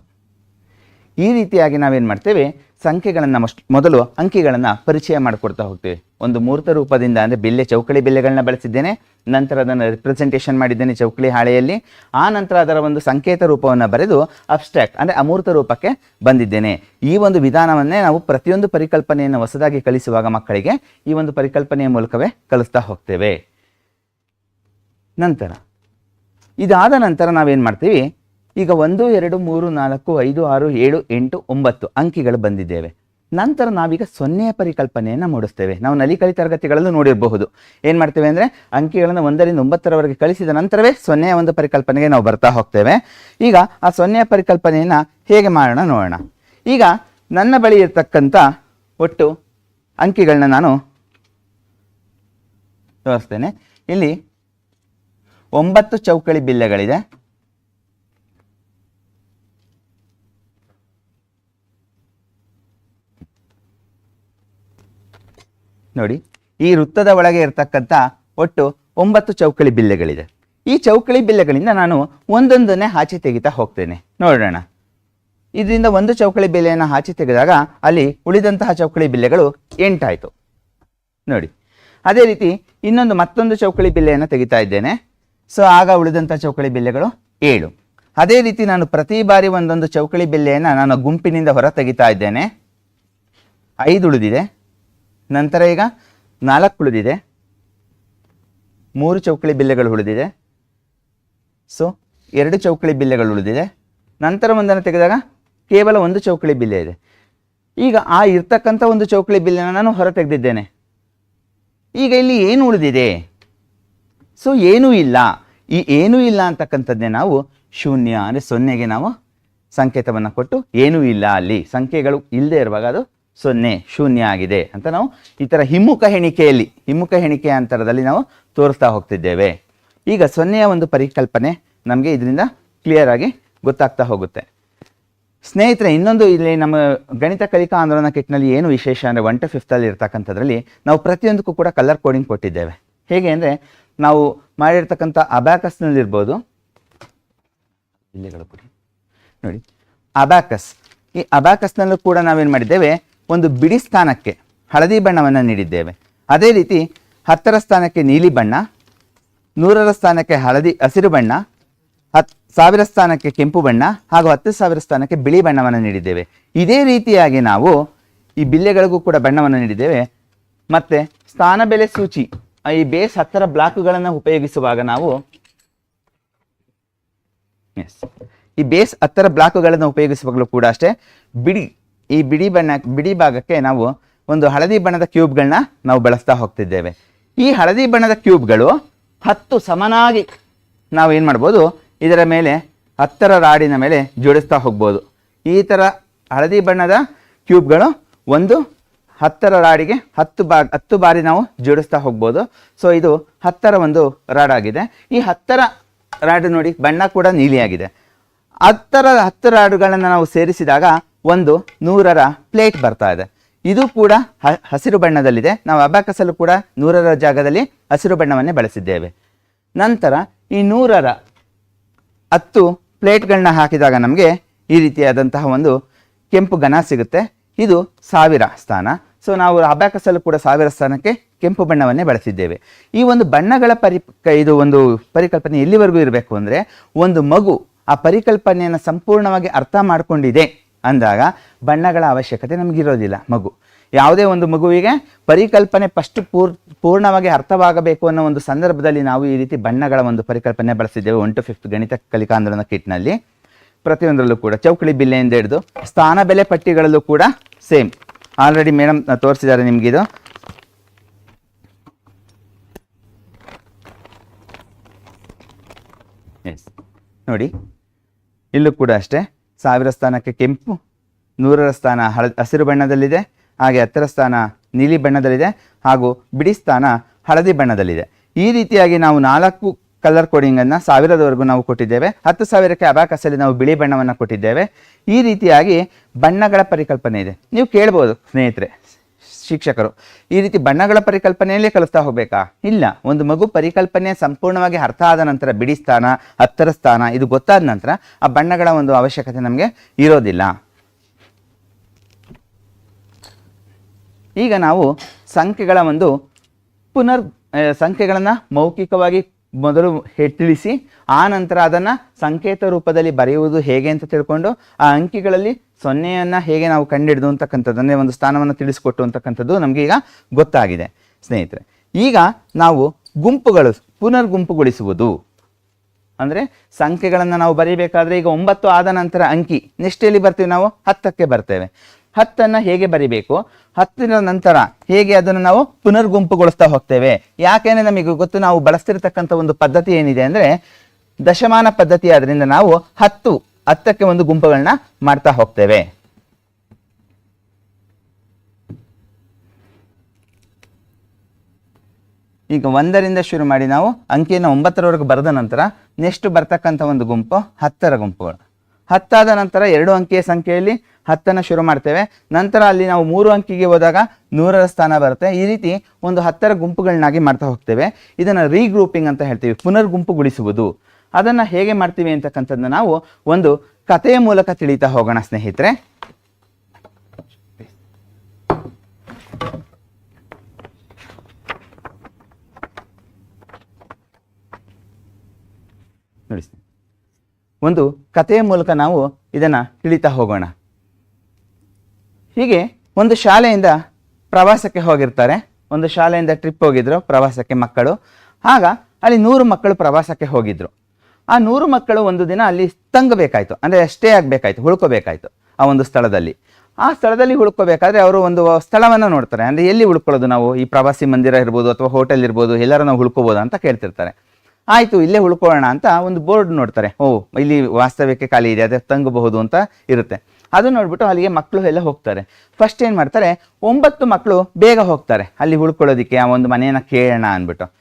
ಈ ರೀತಿಯಾಗಿ ನಾವೇನು ಮಾಡ್ತೇವೆ? ಸಂಖ್ಯೆಗಳನ್ನು ಮೊದಲು ಅಂಕಿಗಳನ್ನು ಪರಿಚಯ ಮಾಡಿಕೊಡ್ತಾ ಹೋಗ್ತೇವೆ. ಒಂದು ಮೂರ್ತ ರೂಪದಿಂದ ಅಂದರೆ ಬಿಲ್ಲೆ, ಚೌಕಳಿ ಬಿಲ್ಲೆಗಳನ್ನ ಬಳಸಿದ್ದೇನೆ. ನಂತರ ಅದನ್ನು ರಿಪ್ರೆಸೆಂಟೇಷನ್ ಮಾಡಿದ್ದೇನೆ ಚೌಕಳಿ ಹಾಳೆಯಲ್ಲಿ. ಆ ನಂತರ ಅದರ ಒಂದು ಸಂಕೇತ ರೂಪವನ್ನು ಬರೆದು ಅಬ್ಸ್ಟ್ರಾಕ್ಟ್ ಅಂದರೆ ಅಮೂರ್ತ ರೂಪಕ್ಕೆ ಬಂದಿದ್ದೇನೆ. ಈ ಒಂದು ವಿಧಾನವನ್ನೇ ನಾವು ಪ್ರತಿಯೊಂದು ಪರಿಕಲ್ಪನೆಯನ್ನು ಹೊಸದಾಗಿ ಕಲಿಸುವಾಗ ಮಕ್ಕಳಿಗೆ ಈ ಒಂದು ಪರಿಕಲ್ಪನೆಯ ಮೂಲಕವೇ ಕಲಿಸ್ತಾ ಹೋಗ್ತೇವೆ. ನಂತರ ಇದಾದ ನಂತರ ನಾವೇನು ಮಾಡ್ತೀವಿ? ಈಗ ಒಂದು, ಎರಡು, ಮೂರು, ನಾಲ್ಕು, ಐದು, ಆರು, ಏಳು, ಎಂಟು, ಒಂಬತ್ತು ಅಂಕಿಗಳು ಬಂದಿದ್ದೇವೆ. ನಂತರ ನಾವೀಗ ಸೊನ್ನೆಯ ಪರಿಕಲ್ಪನೆಯನ್ನು ಮೂಡಿಸ್ತೇವೆ. ನಾವು ನಲಿಕಲಿ ತರಗತಿಗಳಲ್ಲೂ ನೋಡಿರಬಹುದು. ಏನು ಮಾಡ್ತೇವೆ ಅಂದರೆ ಅಂಕಿಗಳನ್ನು ಒಂದರಿಂದ ಒಂಬತ್ತರವರೆಗೆ ಕಳಿಸಿದ ನಂತರವೇ ಸೊನ್ನೆಯ ಒಂದು ಪರಿಕಲ್ಪನೆಗೆ ನಾವು ಬರ್ತಾ ಹೋಗ್ತೇವೆ. ಈಗ ಆ ಸೊನ್ನೆಯ ಪರಿಕಲ್ಪನೆಯನ್ನು ಹೇಗೆ ಮಾಡೋಣ ನೋಡೋಣ. ಈಗ ನನ್ನ ಬಳಿ ಇರತಕ್ಕಂಥ ಒಟ್ಟು ಅಂಕಿಗಳನ್ನ ನಾನು ತೋರಿಸ್ತೇನೆ. ಇಲ್ಲಿ ಒಂಬತ್ತು ಚೌಕಳಿ ಬಿಲ್ಲೆಗಳಿದೆ. ನೋಡಿ, ಈ ವೃತ್ತದ ಒಳಗೆ ಇರತಕ್ಕಂಥ ಒಟ್ಟು ಒಂಬತ್ತು ಚೌಕಳಿ ಬಿಲ್ಲೆಗಳಿದೆ. ಈ ಚೌಕಳಿ ಬಿಲ್ಲೆಗಳಿಂದ ನಾನು ಒಂದೊಂದನ್ನೇ ಆಚೆ ತೆಗಿತಾ ಹೋಗ್ತೇನೆ. ನೋಡೋಣ. ಇದರಿಂದ ಒಂದು ಚೌಕಳಿ ಬಿಲ್ಲೆಯನ್ನು ಆಚೆ ತೆಗೆದಾಗ ಅಲ್ಲಿ ಉಳಿದಂತಹ ಚೌಕಳಿ ಬಿಲ್ಲೆಗಳು ಎಂಟಾಯಿತು. ನೋಡಿ, ಅದೇ ರೀತಿ ಇನ್ನೊಂದು ಮತ್ತೊಂದು ಚೌಕಳಿ ಬಿಲ್ಲೆಯನ್ನು ತೆಗಿತಾ ಇದ್ದೇನೆ. ಸೊ, ಆಗ ಉಳಿದಂಥ ಚೌಕಳಿ ಬಿಲ್ಲೆಗಳು ಏಳು. ಅದೇ ರೀತಿ ನಾನು ಪ್ರತಿ ಬಾರಿ ಒಂದೊಂದು ಚೌಕಳಿ ಬಿಲ್ಲೆಯನ್ನು ನಾನು ಗುಂಪಿನಿಂದ ಹೊರ ತೆಗಿತಾ ಇದ್ದೇನೆ. ಐದು ಉಳಿದಿದೆ. ನಂತರ ಈಗ ನಾಲ್ಕು ಉಳಿದಿದೆ. ಮೂರು ಚೌಕಳಿ ಬಿಲ್ಲೆಗಳು ಉಳಿದಿದೆ. ಸೊ ಎರಡು ಚೌಕಳಿ ಬಿಲ್ಲೆಗಳು ಉಳಿದಿದೆ. ನಂತರ ಒಂದನ್ನು ತೆಗೆದಾಗ ಕೇವಲ ಒಂದು ಚೌಕಳಿ ಬಿಲ್ಲೆ ಇದೆ. ಈಗ ಆ ಇರ್ತಕ್ಕಂಥ ಒಂದು ಚೌಕಳಿ ಬಿಲ್ಲೆನ ನಾನು ಹೊರ ತೆಗೆದಿದ್ದೇನೆ ಈಗ ಇಲ್ಲಿ ಏನು ಉಳಿದಿದೆ? ಸೊ ಏನೂ ಇಲ್ಲ. ಈ ಏನೂ ಇಲ್ಲ ಅಂತಕ್ಕಂಥದ್ದೇ ನಾವು ಶೂನ್ಯ ಅಂದರೆ ಸೊನ್ನೆಗೆ ನಾವು ಸಂಕೇತವನ್ನು ಕೊಟ್ಟು ಏನೂ ಇಲ್ಲ ಅಲ್ಲಿ. ಸಂಖ್ಯೆಗಳು ಇಲ್ಲದೆ ಇರುವಾಗ ಅದು ಸೊನ್ನೆ, ಶೂನ್ಯ ಆಗಿದೆ ಅಂತ ನಾವು ಈ ಥರ ಹಿಮ್ಮುಖ ಹೆಣಿಕೆಯಲ್ಲಿ, ಹಿಮ್ಮುಖ ಹೆಣಿಕೆ ಅಂತರದಲ್ಲಿ ನಾವು ತೋರಿಸ್ತಾ ಹೋಗ್ತಿದ್ದೇವೆ. ಈಗ ಸೊನ್ನೆಯ ಒಂದು ಪರಿಕಲ್ಪನೆ ನಮಗೆ ಇದರಿಂದ ಕ್ಲಿಯರ್ ಆಗಿ ಗೊತ್ತಾಗ್ತಾ ಹೋಗುತ್ತೆ. ಸ್ನೇಹಿತರೆ, ಇನ್ನೊಂದು ಇಲ್ಲಿ ನಮ್ಮ ಗಣಿತ ಕಲಿಕಾ ಆಂದೋಲನ ಕಿಟ್ನಲ್ಲಿ ಏನು ವಿಶೇಷ ಅಂದರೆ ಒನ್ ಟು ಫಿಫ್ತಲ್ಲಿ ಇರ್ತಕ್ಕಂಥದ್ರಲ್ಲಿ ನಾವು ಪ್ರತಿಯೊಂದಕ್ಕೂ ಕೂಡ ಕಲರ್ ಕೋಡಿಂಗ್ ಕೊಟ್ಟಿದ್ದೇವೆ. ಹೇಗೆ ಅಂದರೆ ನಾವು ಮಾಡಿರ್ತಕ್ಕಂಥ ಅಬ್ಯಾಕಸ್ನಲ್ಲಿರ್ಬೋದು ಇಲ್ಲಿಗಳು ಕೊಡಿ ನೋಡಿ ಅಬ್ಯಾಕಸ್ ಈ ಅಬ್ಯಾಕಸ್ನಲ್ಲೂ ಕೂಡ ನಾವೇನು ಮಾಡಿದ್ದೇವೆ? ಒಂದು ಬಿಡಿ ಸ್ಥಾನಕ್ಕೆ ಹಳದಿ ಬಣ್ಣವನ್ನು ನೀಡಿದ್ದೇವೆ. ಅದೇ ರೀತಿ ಹತ್ತರ ಸ್ಥಾನಕ್ಕೆ ನೀಲಿ ಬಣ್ಣ, ನೂರರ ಸ್ಥಾನಕ್ಕೆ ಹಳದಿ ಹಸಿರು ಬಣ್ಣ, ಹತ್ ಸಾವಿರ ಸ್ಥಾನಕ್ಕೆ ಕೆಂಪು ಬಣ್ಣ ಹಾಗೂ ಹತ್ತು ಸಾವಿರ ಸ್ಥಾನಕ್ಕೆ ಬಿಳಿ ಬಣ್ಣವನ್ನು ನೀಡಿದ್ದೇವೆ. ಇದೇ ರೀತಿಯಾಗಿ ನಾವು ಈ ಬಿಲ್ಲೆಗಳಿಗೂ ಕೂಡ ಬಣ್ಣವನ್ನು ನೀಡಿದ್ದೇವೆ. ಮತ್ತು ಸ್ಥಾನ ಬೆಲೆ ಸೂಚಿ ಈ ಬೇಸ್ ಹತ್ತರ ಬ್ಲಾಕ್ಗಳನ್ನು ಉಪಯೋಗಿಸುವಾಗ ನಾವು ಎಸ್ ಈ ಬೇಸ್ ಹತ್ತರ ಬ್ಲಾಕ್ಗಳನ್ನು ಉಪಯೋಗಿಸುವಾಗಲೂ ಕೂಡ ಅಷ್ಟೇ ಬಿಡಿ ಈ ಬಿಡಿ ಬಣ್ಣ, ಬಿಡಿ ಭಾಗಕ್ಕೆ ನಾವು ಒಂದು ಹಳದಿ ಬಣ್ಣದ ಕ್ಯೂಬ್ಗಳನ್ನ ನಾವು ಬಳಸ್ತಾ ಹೋಗ್ತಿದ್ದೇವೆ. ಈ ಹಳದಿ ಬಣ್ಣದ ಕ್ಯೂಬ್ಗಳು ಹತ್ತು ಸಮನಾಗಿ ನಾವು ಏನು ಮಾಡ್ಬೋದು, ಇದರ ಮೇಲೆ ಹತ್ತರ ರಾಡಿನ ಮೇಲೆ ಜೋಡಿಸ್ತಾ ಹೋಗ್ಬೋದು. ಈ ಥರ ಹಳದಿ ಬಣ್ಣದ ಕ್ಯೂಬ್ಗಳು ಒಂದು ಹತ್ತರ ರಾಡಿಗೆ ಹತ್ತು ಬಾ, ಹತ್ತು ಬಾರಿ ನಾವು ಜೋಡಿಸ್ತಾ ಹೋಗ್ಬೋದು. ಸೊ ಇದು ಹತ್ತರ ಒಂದು ರಾಡ್ ಆಗಿದೆ. ಈ ಹತ್ತರ ರಾಡ್ ನೋಡಿ ಬಣ್ಣ ಕೂಡ ನೀಲಿಯಾಗಿದೆ. ಹತ್ತರ, ಹತ್ತು ರಾಡುಗಳನ್ನು ನಾವು ಸೇರಿಸಿದಾಗ ಒಂದು ನೂರರ ಪ್ಲೇಟ್ ಬರ್ತಾ ಇದೆ. ಇದು ಕೂಡ ಹಸಿರು ಬಣ್ಣದಲ್ಲಿದೆ. ನಾವು ಅಬಾಕಸಲ್ಲೂ ಕೂಡ ನೂರರ ಜಾಗದಲ್ಲಿ ಹಸಿರು ಬಣ್ಣವನ್ನೇ ಬಳಸಿದ್ದೇವೆ. ನಂತರ ಈ ನೂರರ ಹತ್ತು ಪ್ಲೇಟ್ಗಳನ್ನ ಹಾಕಿದಾಗ ನಮಗೆ ಈ ರೀತಿಯಾದಂತಹ ಒಂದು ಕೆಂಪು ಘನ ಸಿಗುತ್ತೆ. ಇದು ಸಾವಿರ ಸ್ಥಾನ. ಸೊ, ನಾವು ಅಬ್ಯಾಕಸಲ್ಲೂ ಕೂಡ ಸಾವಿರ ಸ್ಥಾನಕ್ಕೆ ಕೆಂಪು ಬಣ್ಣವನ್ನೇ ಬಳಸಿದ್ದೇವೆ. ಈ ಒಂದು ಬಣ್ಣಗಳ ಪರಿ ಇದು ಒಂದು ಪರಿಕಲ್ಪನೆ ಎಲ್ಲಿವರೆಗೂ ಇರಬೇಕು ಅಂದರೆ ಒಂದು ಮಗು ಆ ಪರಿಕಲ್ಪನೆಯನ್ನು ಸಂಪೂರ್ಣವಾಗಿ ಅರ್ಥ ಮಾಡಿಕೊಂಡಿದೆ. ಅಂದಾಗ ಬಣ್ಣಗಳ ಅವಶ್ಯಕತೆ ನಮಗಿರೋದಿಲ್ಲ, ಮಗು. ಯಾವುದೇ ಒಂದು ಮಗುವಿಗೆ ಪರಿಕಲ್ಪನೆ ಫಸ್ಟ್ ಪೂರ್, ಪೂರ್ಣವಾಗಿ ಅರ್ಥವಾಗಬೇಕು ಅನ್ನೋ ಒಂದು ಸಂದರ್ಭದಲ್ಲಿ ನಾವು ಈ ರೀತಿ ಬಣ್ಣಗಳ ಒಂದು ಪರಿಕಲ್ಪನೆ ಬಳಸಿದ್ದೇವೆ. ಒನ್ ಟು ಫಿಫ್ತ್ ಗಣಿತ ಕಲಿಕಾಂದೋಲನ ಕಿಟ್ನಲ್ಲಿ. ಪ್ರತಿಯೊಂದರಲ್ಲೂ ಕೂಡ ಚೌಕಳಿ ಬಿಲ್ಲೆಯಿಂದ ಹಿಡಿದು ಸ್ಥಾನ ಬೆಲೆ ಪಟ್ಟಿಗಳಲ್ಲೂ ಕೂಡ ಸೇಮ್ ಆಲ್ರೆಡಿ ಮೇಡಮ್ ತೋರಿಸಿದ್ದಾರೆ ನಿಮಗಿದು. ಎಸ್ ನೋಡಿ, ಇಲ್ಲೂ ಕೂಡ ಅಷ್ಟೇ. ಸಾವಿರ ಸ್ಥಾನಕ್ಕೆ ಕೆಂಪು, ನೂರರ ಸ್ಥಾನ ಹಳ, ಹಸಿರು ಬಣ್ಣದಲ್ಲಿದೆ, ಹಾಗೆ ಹತ್ತರ ಸ್ಥಾನ ನೀಲಿ ಬಣ್ಣದಲ್ಲಿದೆ ಹಾಗೂ ಬಿಡಿ ಸ್ಥಾನ ಹಳದಿ ಬಣ್ಣದಲ್ಲಿದೆ. ಈ ರೀತಿಯಾಗಿ ನಾವು ನಾಲ್ಕು ಕಲರ್ ಕೋಡಿಂಗನ್ನು ಸಾವಿರದವರೆಗೂ ನಾವು ಕೊಟ್ಟಿದ್ದೇವೆ. ಹತ್ತು ಸಾವಿರಕ್ಕೆ ಅಬಾಕಸಲ್ಲಿ ನಾವು ಬಿಳಿ ಬಣ್ಣವನ್ನು ಕೊಟ್ಟಿದ್ದೇವೆ. ಈ ರೀತಿಯಾಗಿ ಬಣ್ಣಗಳ ಪರಿಕಲ್ಪನೆ ಇದೆ. ನೀವು ಕೇಳ್ಬೋದು ಸ್ನೇಹಿತರೆ. ಶಿಕ್ಷಕರು. ಈ ರೀತಿ ಬಣ್ಣಗಳ ಪರಿಕಲ್ಪನೆಯಲ್ಲೇ ಕಲಿಸ್ತಾ ಹೋಗಬೇಕಾ? ಇಲ್ಲ. ಒಂದು ಮಗು ಪರಿಕಲ್ಪನೆ ಸಂಪೂರ್ಣವಾಗಿ ಅರ್ಥ ಆದ ನಂತರ ಬಿಡಿ ಸ್ಥಾನ, ಹತ್ತರ ಸ್ಥಾನ, ಇದು ಗೊತ್ತಾದ ನಂತರ ಆ ಬಣ್ಣಗಳ ಒಂದು ಅವಶ್ಯಕತೆ ನಮಗೆ ಇರೋದಿಲ್ಲ. ಈಗ ನಾವು ಸಂಖ್ಯೆಗಳ ಒಂದು ಪುನರ್ ಸಂಖ್ಯೆಗಳನ್ನು ಮೌಖಿಕವಾಗಿ ಮೊದಲು ತಿಳಿಸಿ, ಆ ನಂತರ ಅದನ್ನು ಸಂಕೇತ ರೂಪದಲ್ಲಿ ಬರೆಯುವುದು ಹೇಗೆ ಅಂತ ತಿಳ್ಕೊಂಡು, ಆ ಅಂಕಿಗಳಲ್ಲಿ ಸೊನ್ನೆಯನ್ನು ಹೇಗೆ ನಾವು ಕಂಡಿಡಿದು ಅಂದರೆ ಒಂದು ಸ್ಥಾನವನ್ನು ತಿಳಿಸ್ಕೊಟ್ಟು ಅಂತಕ್ಕಂಥದ್ದು ನಮಗೆ ಈಗ ಗೊತ್ತಾಗಿದೆ, ಸ್ನೇಹಿತರೆ. ಈಗ ನಾವು ಗುಂಪುಗಳು ಪುನರ್ ಗುಂಪುಗೊಳಿಸುವುದು ಅಂದರೆ ಸಂಖ್ಯೆಗಳನ್ನು ನಾವು ಬರೀಬೇಕಾದ್ರೆ ಈಗ ಒಂಬತ್ತು ಆದ ನಂತರ ಅಂಕಿ ನೆಕ್ಸ್ಟ್ ಎಲ್ಲಿ ಬರ್ತೀವಿ ನಾವು, ಹತ್ತಕ್ಕೆ ಬರ್ತೇವೆ. ಹತ್ತನ್ನು ಹೇಗೆ ಬರಿಬೇಕು? ಹತ್ತಿನ ನಂತರ ಹೇಗೆ ಅದನ್ನು ನಾವು ಪುನರ್ ಗುಂಪುಗೊಳಿಸ್ತಾ ಹೋಗ್ತೇವೆ? ಯಾಕೆಂದ್ರೆ ನಮಗೆ ಗೊತ್ತು ನಾವು ಬಳಸ್ತಿರ್ತಕ್ಕಂಥ ಒಂದು ಪದ್ಧತಿ ಏನಿದೆ ಅಂದರೆ ದಶಮಾನ ಪದ್ಧತಿ ಆದ್ರಿಂದ ನಾವು ಹತ್ತು, ಹತ್ತಕ್ಕೆ ಒಂದು ಗುಂಪುಗಳನ್ನ ಮಾಡ್ತಾ ಹೋಗ್ತೇವೆ. ಈಗ ಒಂದರಿಂದ ಶುರು ಮಾಡಿ ನಾವು ಅಂಕಿಯನ್ನು ಒಂಬತ್ತರವರೆಗೂ ಬರೆದ ನಂತರ ನೆಕ್ಸ್ಟ್ ಬರ್ತಕ್ಕಂಥ ಒಂದು ಗುಂಪು ಹತ್ತರ ಗುಂಪುಗಳು. ಹತ್ತಾದ ನಂತರ ಎರಡು ಅಂಕಿಯ ಸಂಖ್ಯೆಯಲ್ಲಿ ಹತ್ತನ್ನು ಶುರು ಮಾಡ್ತೇವೆ. ನಂತರ ಅಲ್ಲಿ ನಾವು ಮೂರು ಅಂಕಿಗೆ ಹೋದಾಗ ನೂರರ ಸ್ಥಾನ ಬರುತ್ತೆ. ಈ ರೀತಿ ಒಂದು ಹತ್ತರ ಗುಂಪುಗಳನ್ನಾಗಿ ಮಾಡ್ತಾ ಹೋಗ್ತೇವೆ. ಇದನ್ನು ರೀಗ್ರೂಪಿಂಗ್ ಅಂತ ಹೇಳ್ತೀವಿ. ಪುನರ್ ಗುಂಪುಗೊಳಿಸುವುದು ಅದನ್ನು ಹೇಗೆ ಮಾಡ್ತೀವಿ ಅಂತಕ್ಕಂಥದ್ದನ್ನ ನಾವು ಒಂದು ಕಥೆಯ ಮೂಲಕ ತಿಳಿತಾ ಹೋಗೋಣ ಸ್ನೇಹಿತರೆ ನೋಡಿ ಸ್ನೇಹಿತರೆ. ಒಂದು ಕಥೆಯ ಮೂಲಕ ನಾವು ಇದನ್ನು ತಿಳಿತಾ ಹೋಗೋಣ. ಹೀಗೆ ಒಂದು ಶಾಲೆಯಿಂದ ಪ್ರವಾಸಕ್ಕೆ ಹೋಗಿರ್ತಾರೆ. ಒಂದು ಶಾಲೆಯಿಂದ ಟ್ರಿಪ್ ಹೋಗಿದ್ರು, ಪ್ರವಾಸಕ್ಕೆ ಮಕ್ಕಳು. ಆಗ ಅಲ್ಲಿ ನೂರು ಮಕ್ಕಳು ಪ್ರವಾಸಕ್ಕೆ ಹೋಗಿದ್ರು. ಆ ನೂರು ಮಕ್ಕಳು ಒಂದು ದಿನ ಅಲ್ಲಿ ತಂಗಬೇಕಾಯ್ತು. ಅಂದರೆ ಸ್ಟೇ ಆಗಬೇಕಾಯ್ತು, ಉಳ್ಕೋಬೇಕಾಯ್ತು ಆ ಒಂದು ಸ್ಥಳದಲ್ಲಿ. ಆ ಸ್ಥಳದಲ್ಲಿ ಉಳ್ಕೋಬೇಕಾದ್ರೆ ಅವರು ಒಂದು ಸ್ಥಳವನ್ನು ನೋಡ್ತಾರೆ. ಅಂದರೆ ಎಲ್ಲಿ ಉಳ್ಕೊಳ್ಳೋದು ನಾವು? ಈ ಪ್ರವಾಸಿ ಮಂದಿರ ಇರ್ಬೋದು ಅಥವಾ ಹೋಟೆಲ್ ಇರ್ಬೋದು ಎಲ್ಲರೂ ನಾವು ಉಳ್ಕೋಬೋದಾ ಅಂತ ಕೇಳ್ತಿರ್ತಾರೆ. ಆಯಿತು, ಇಲ್ಲೇ ಉಳ್ಕೊಳ್ಳೋಣ ಅಂತ ಒಂದು ಬೋರ್ಡ್ ನೋಡ್ತಾರೆ. ಓ, ಇಲ್ಲಿ ವಾಸ್ತವ್ಯಕ್ಕೆ ಖಾಲಿ ಇದೆ, ಅದೇ ತಂಗಬಹುದು ಅಂತ ಇರುತ್ತೆ. ಅದು ನೋಡ್ಬಿಟ್ಟು ಅಲ್ಲಿಗೆ ಮಕ್ಕಳು ಎಲ್ಲ ಹೋಗ್ತಾರೆ. ಫಸ್ಟ್ ಏನು ಮಾಡ್ತಾರೆ, ಒಂಬತ್ತು ಮಕ್ಕಳು ಬೇಗ ಹೋಗ್ತಾರೆ. ಅಲ್ಲಿ ಉಳ್ಕೊಳ್ಳೋದಕ್ಕೆ, ಆ ಒಂದು ಮನೆಯನ್ನು ಕೇಳೋಣ ಅಂದ್ಬಿಟ್ಟು.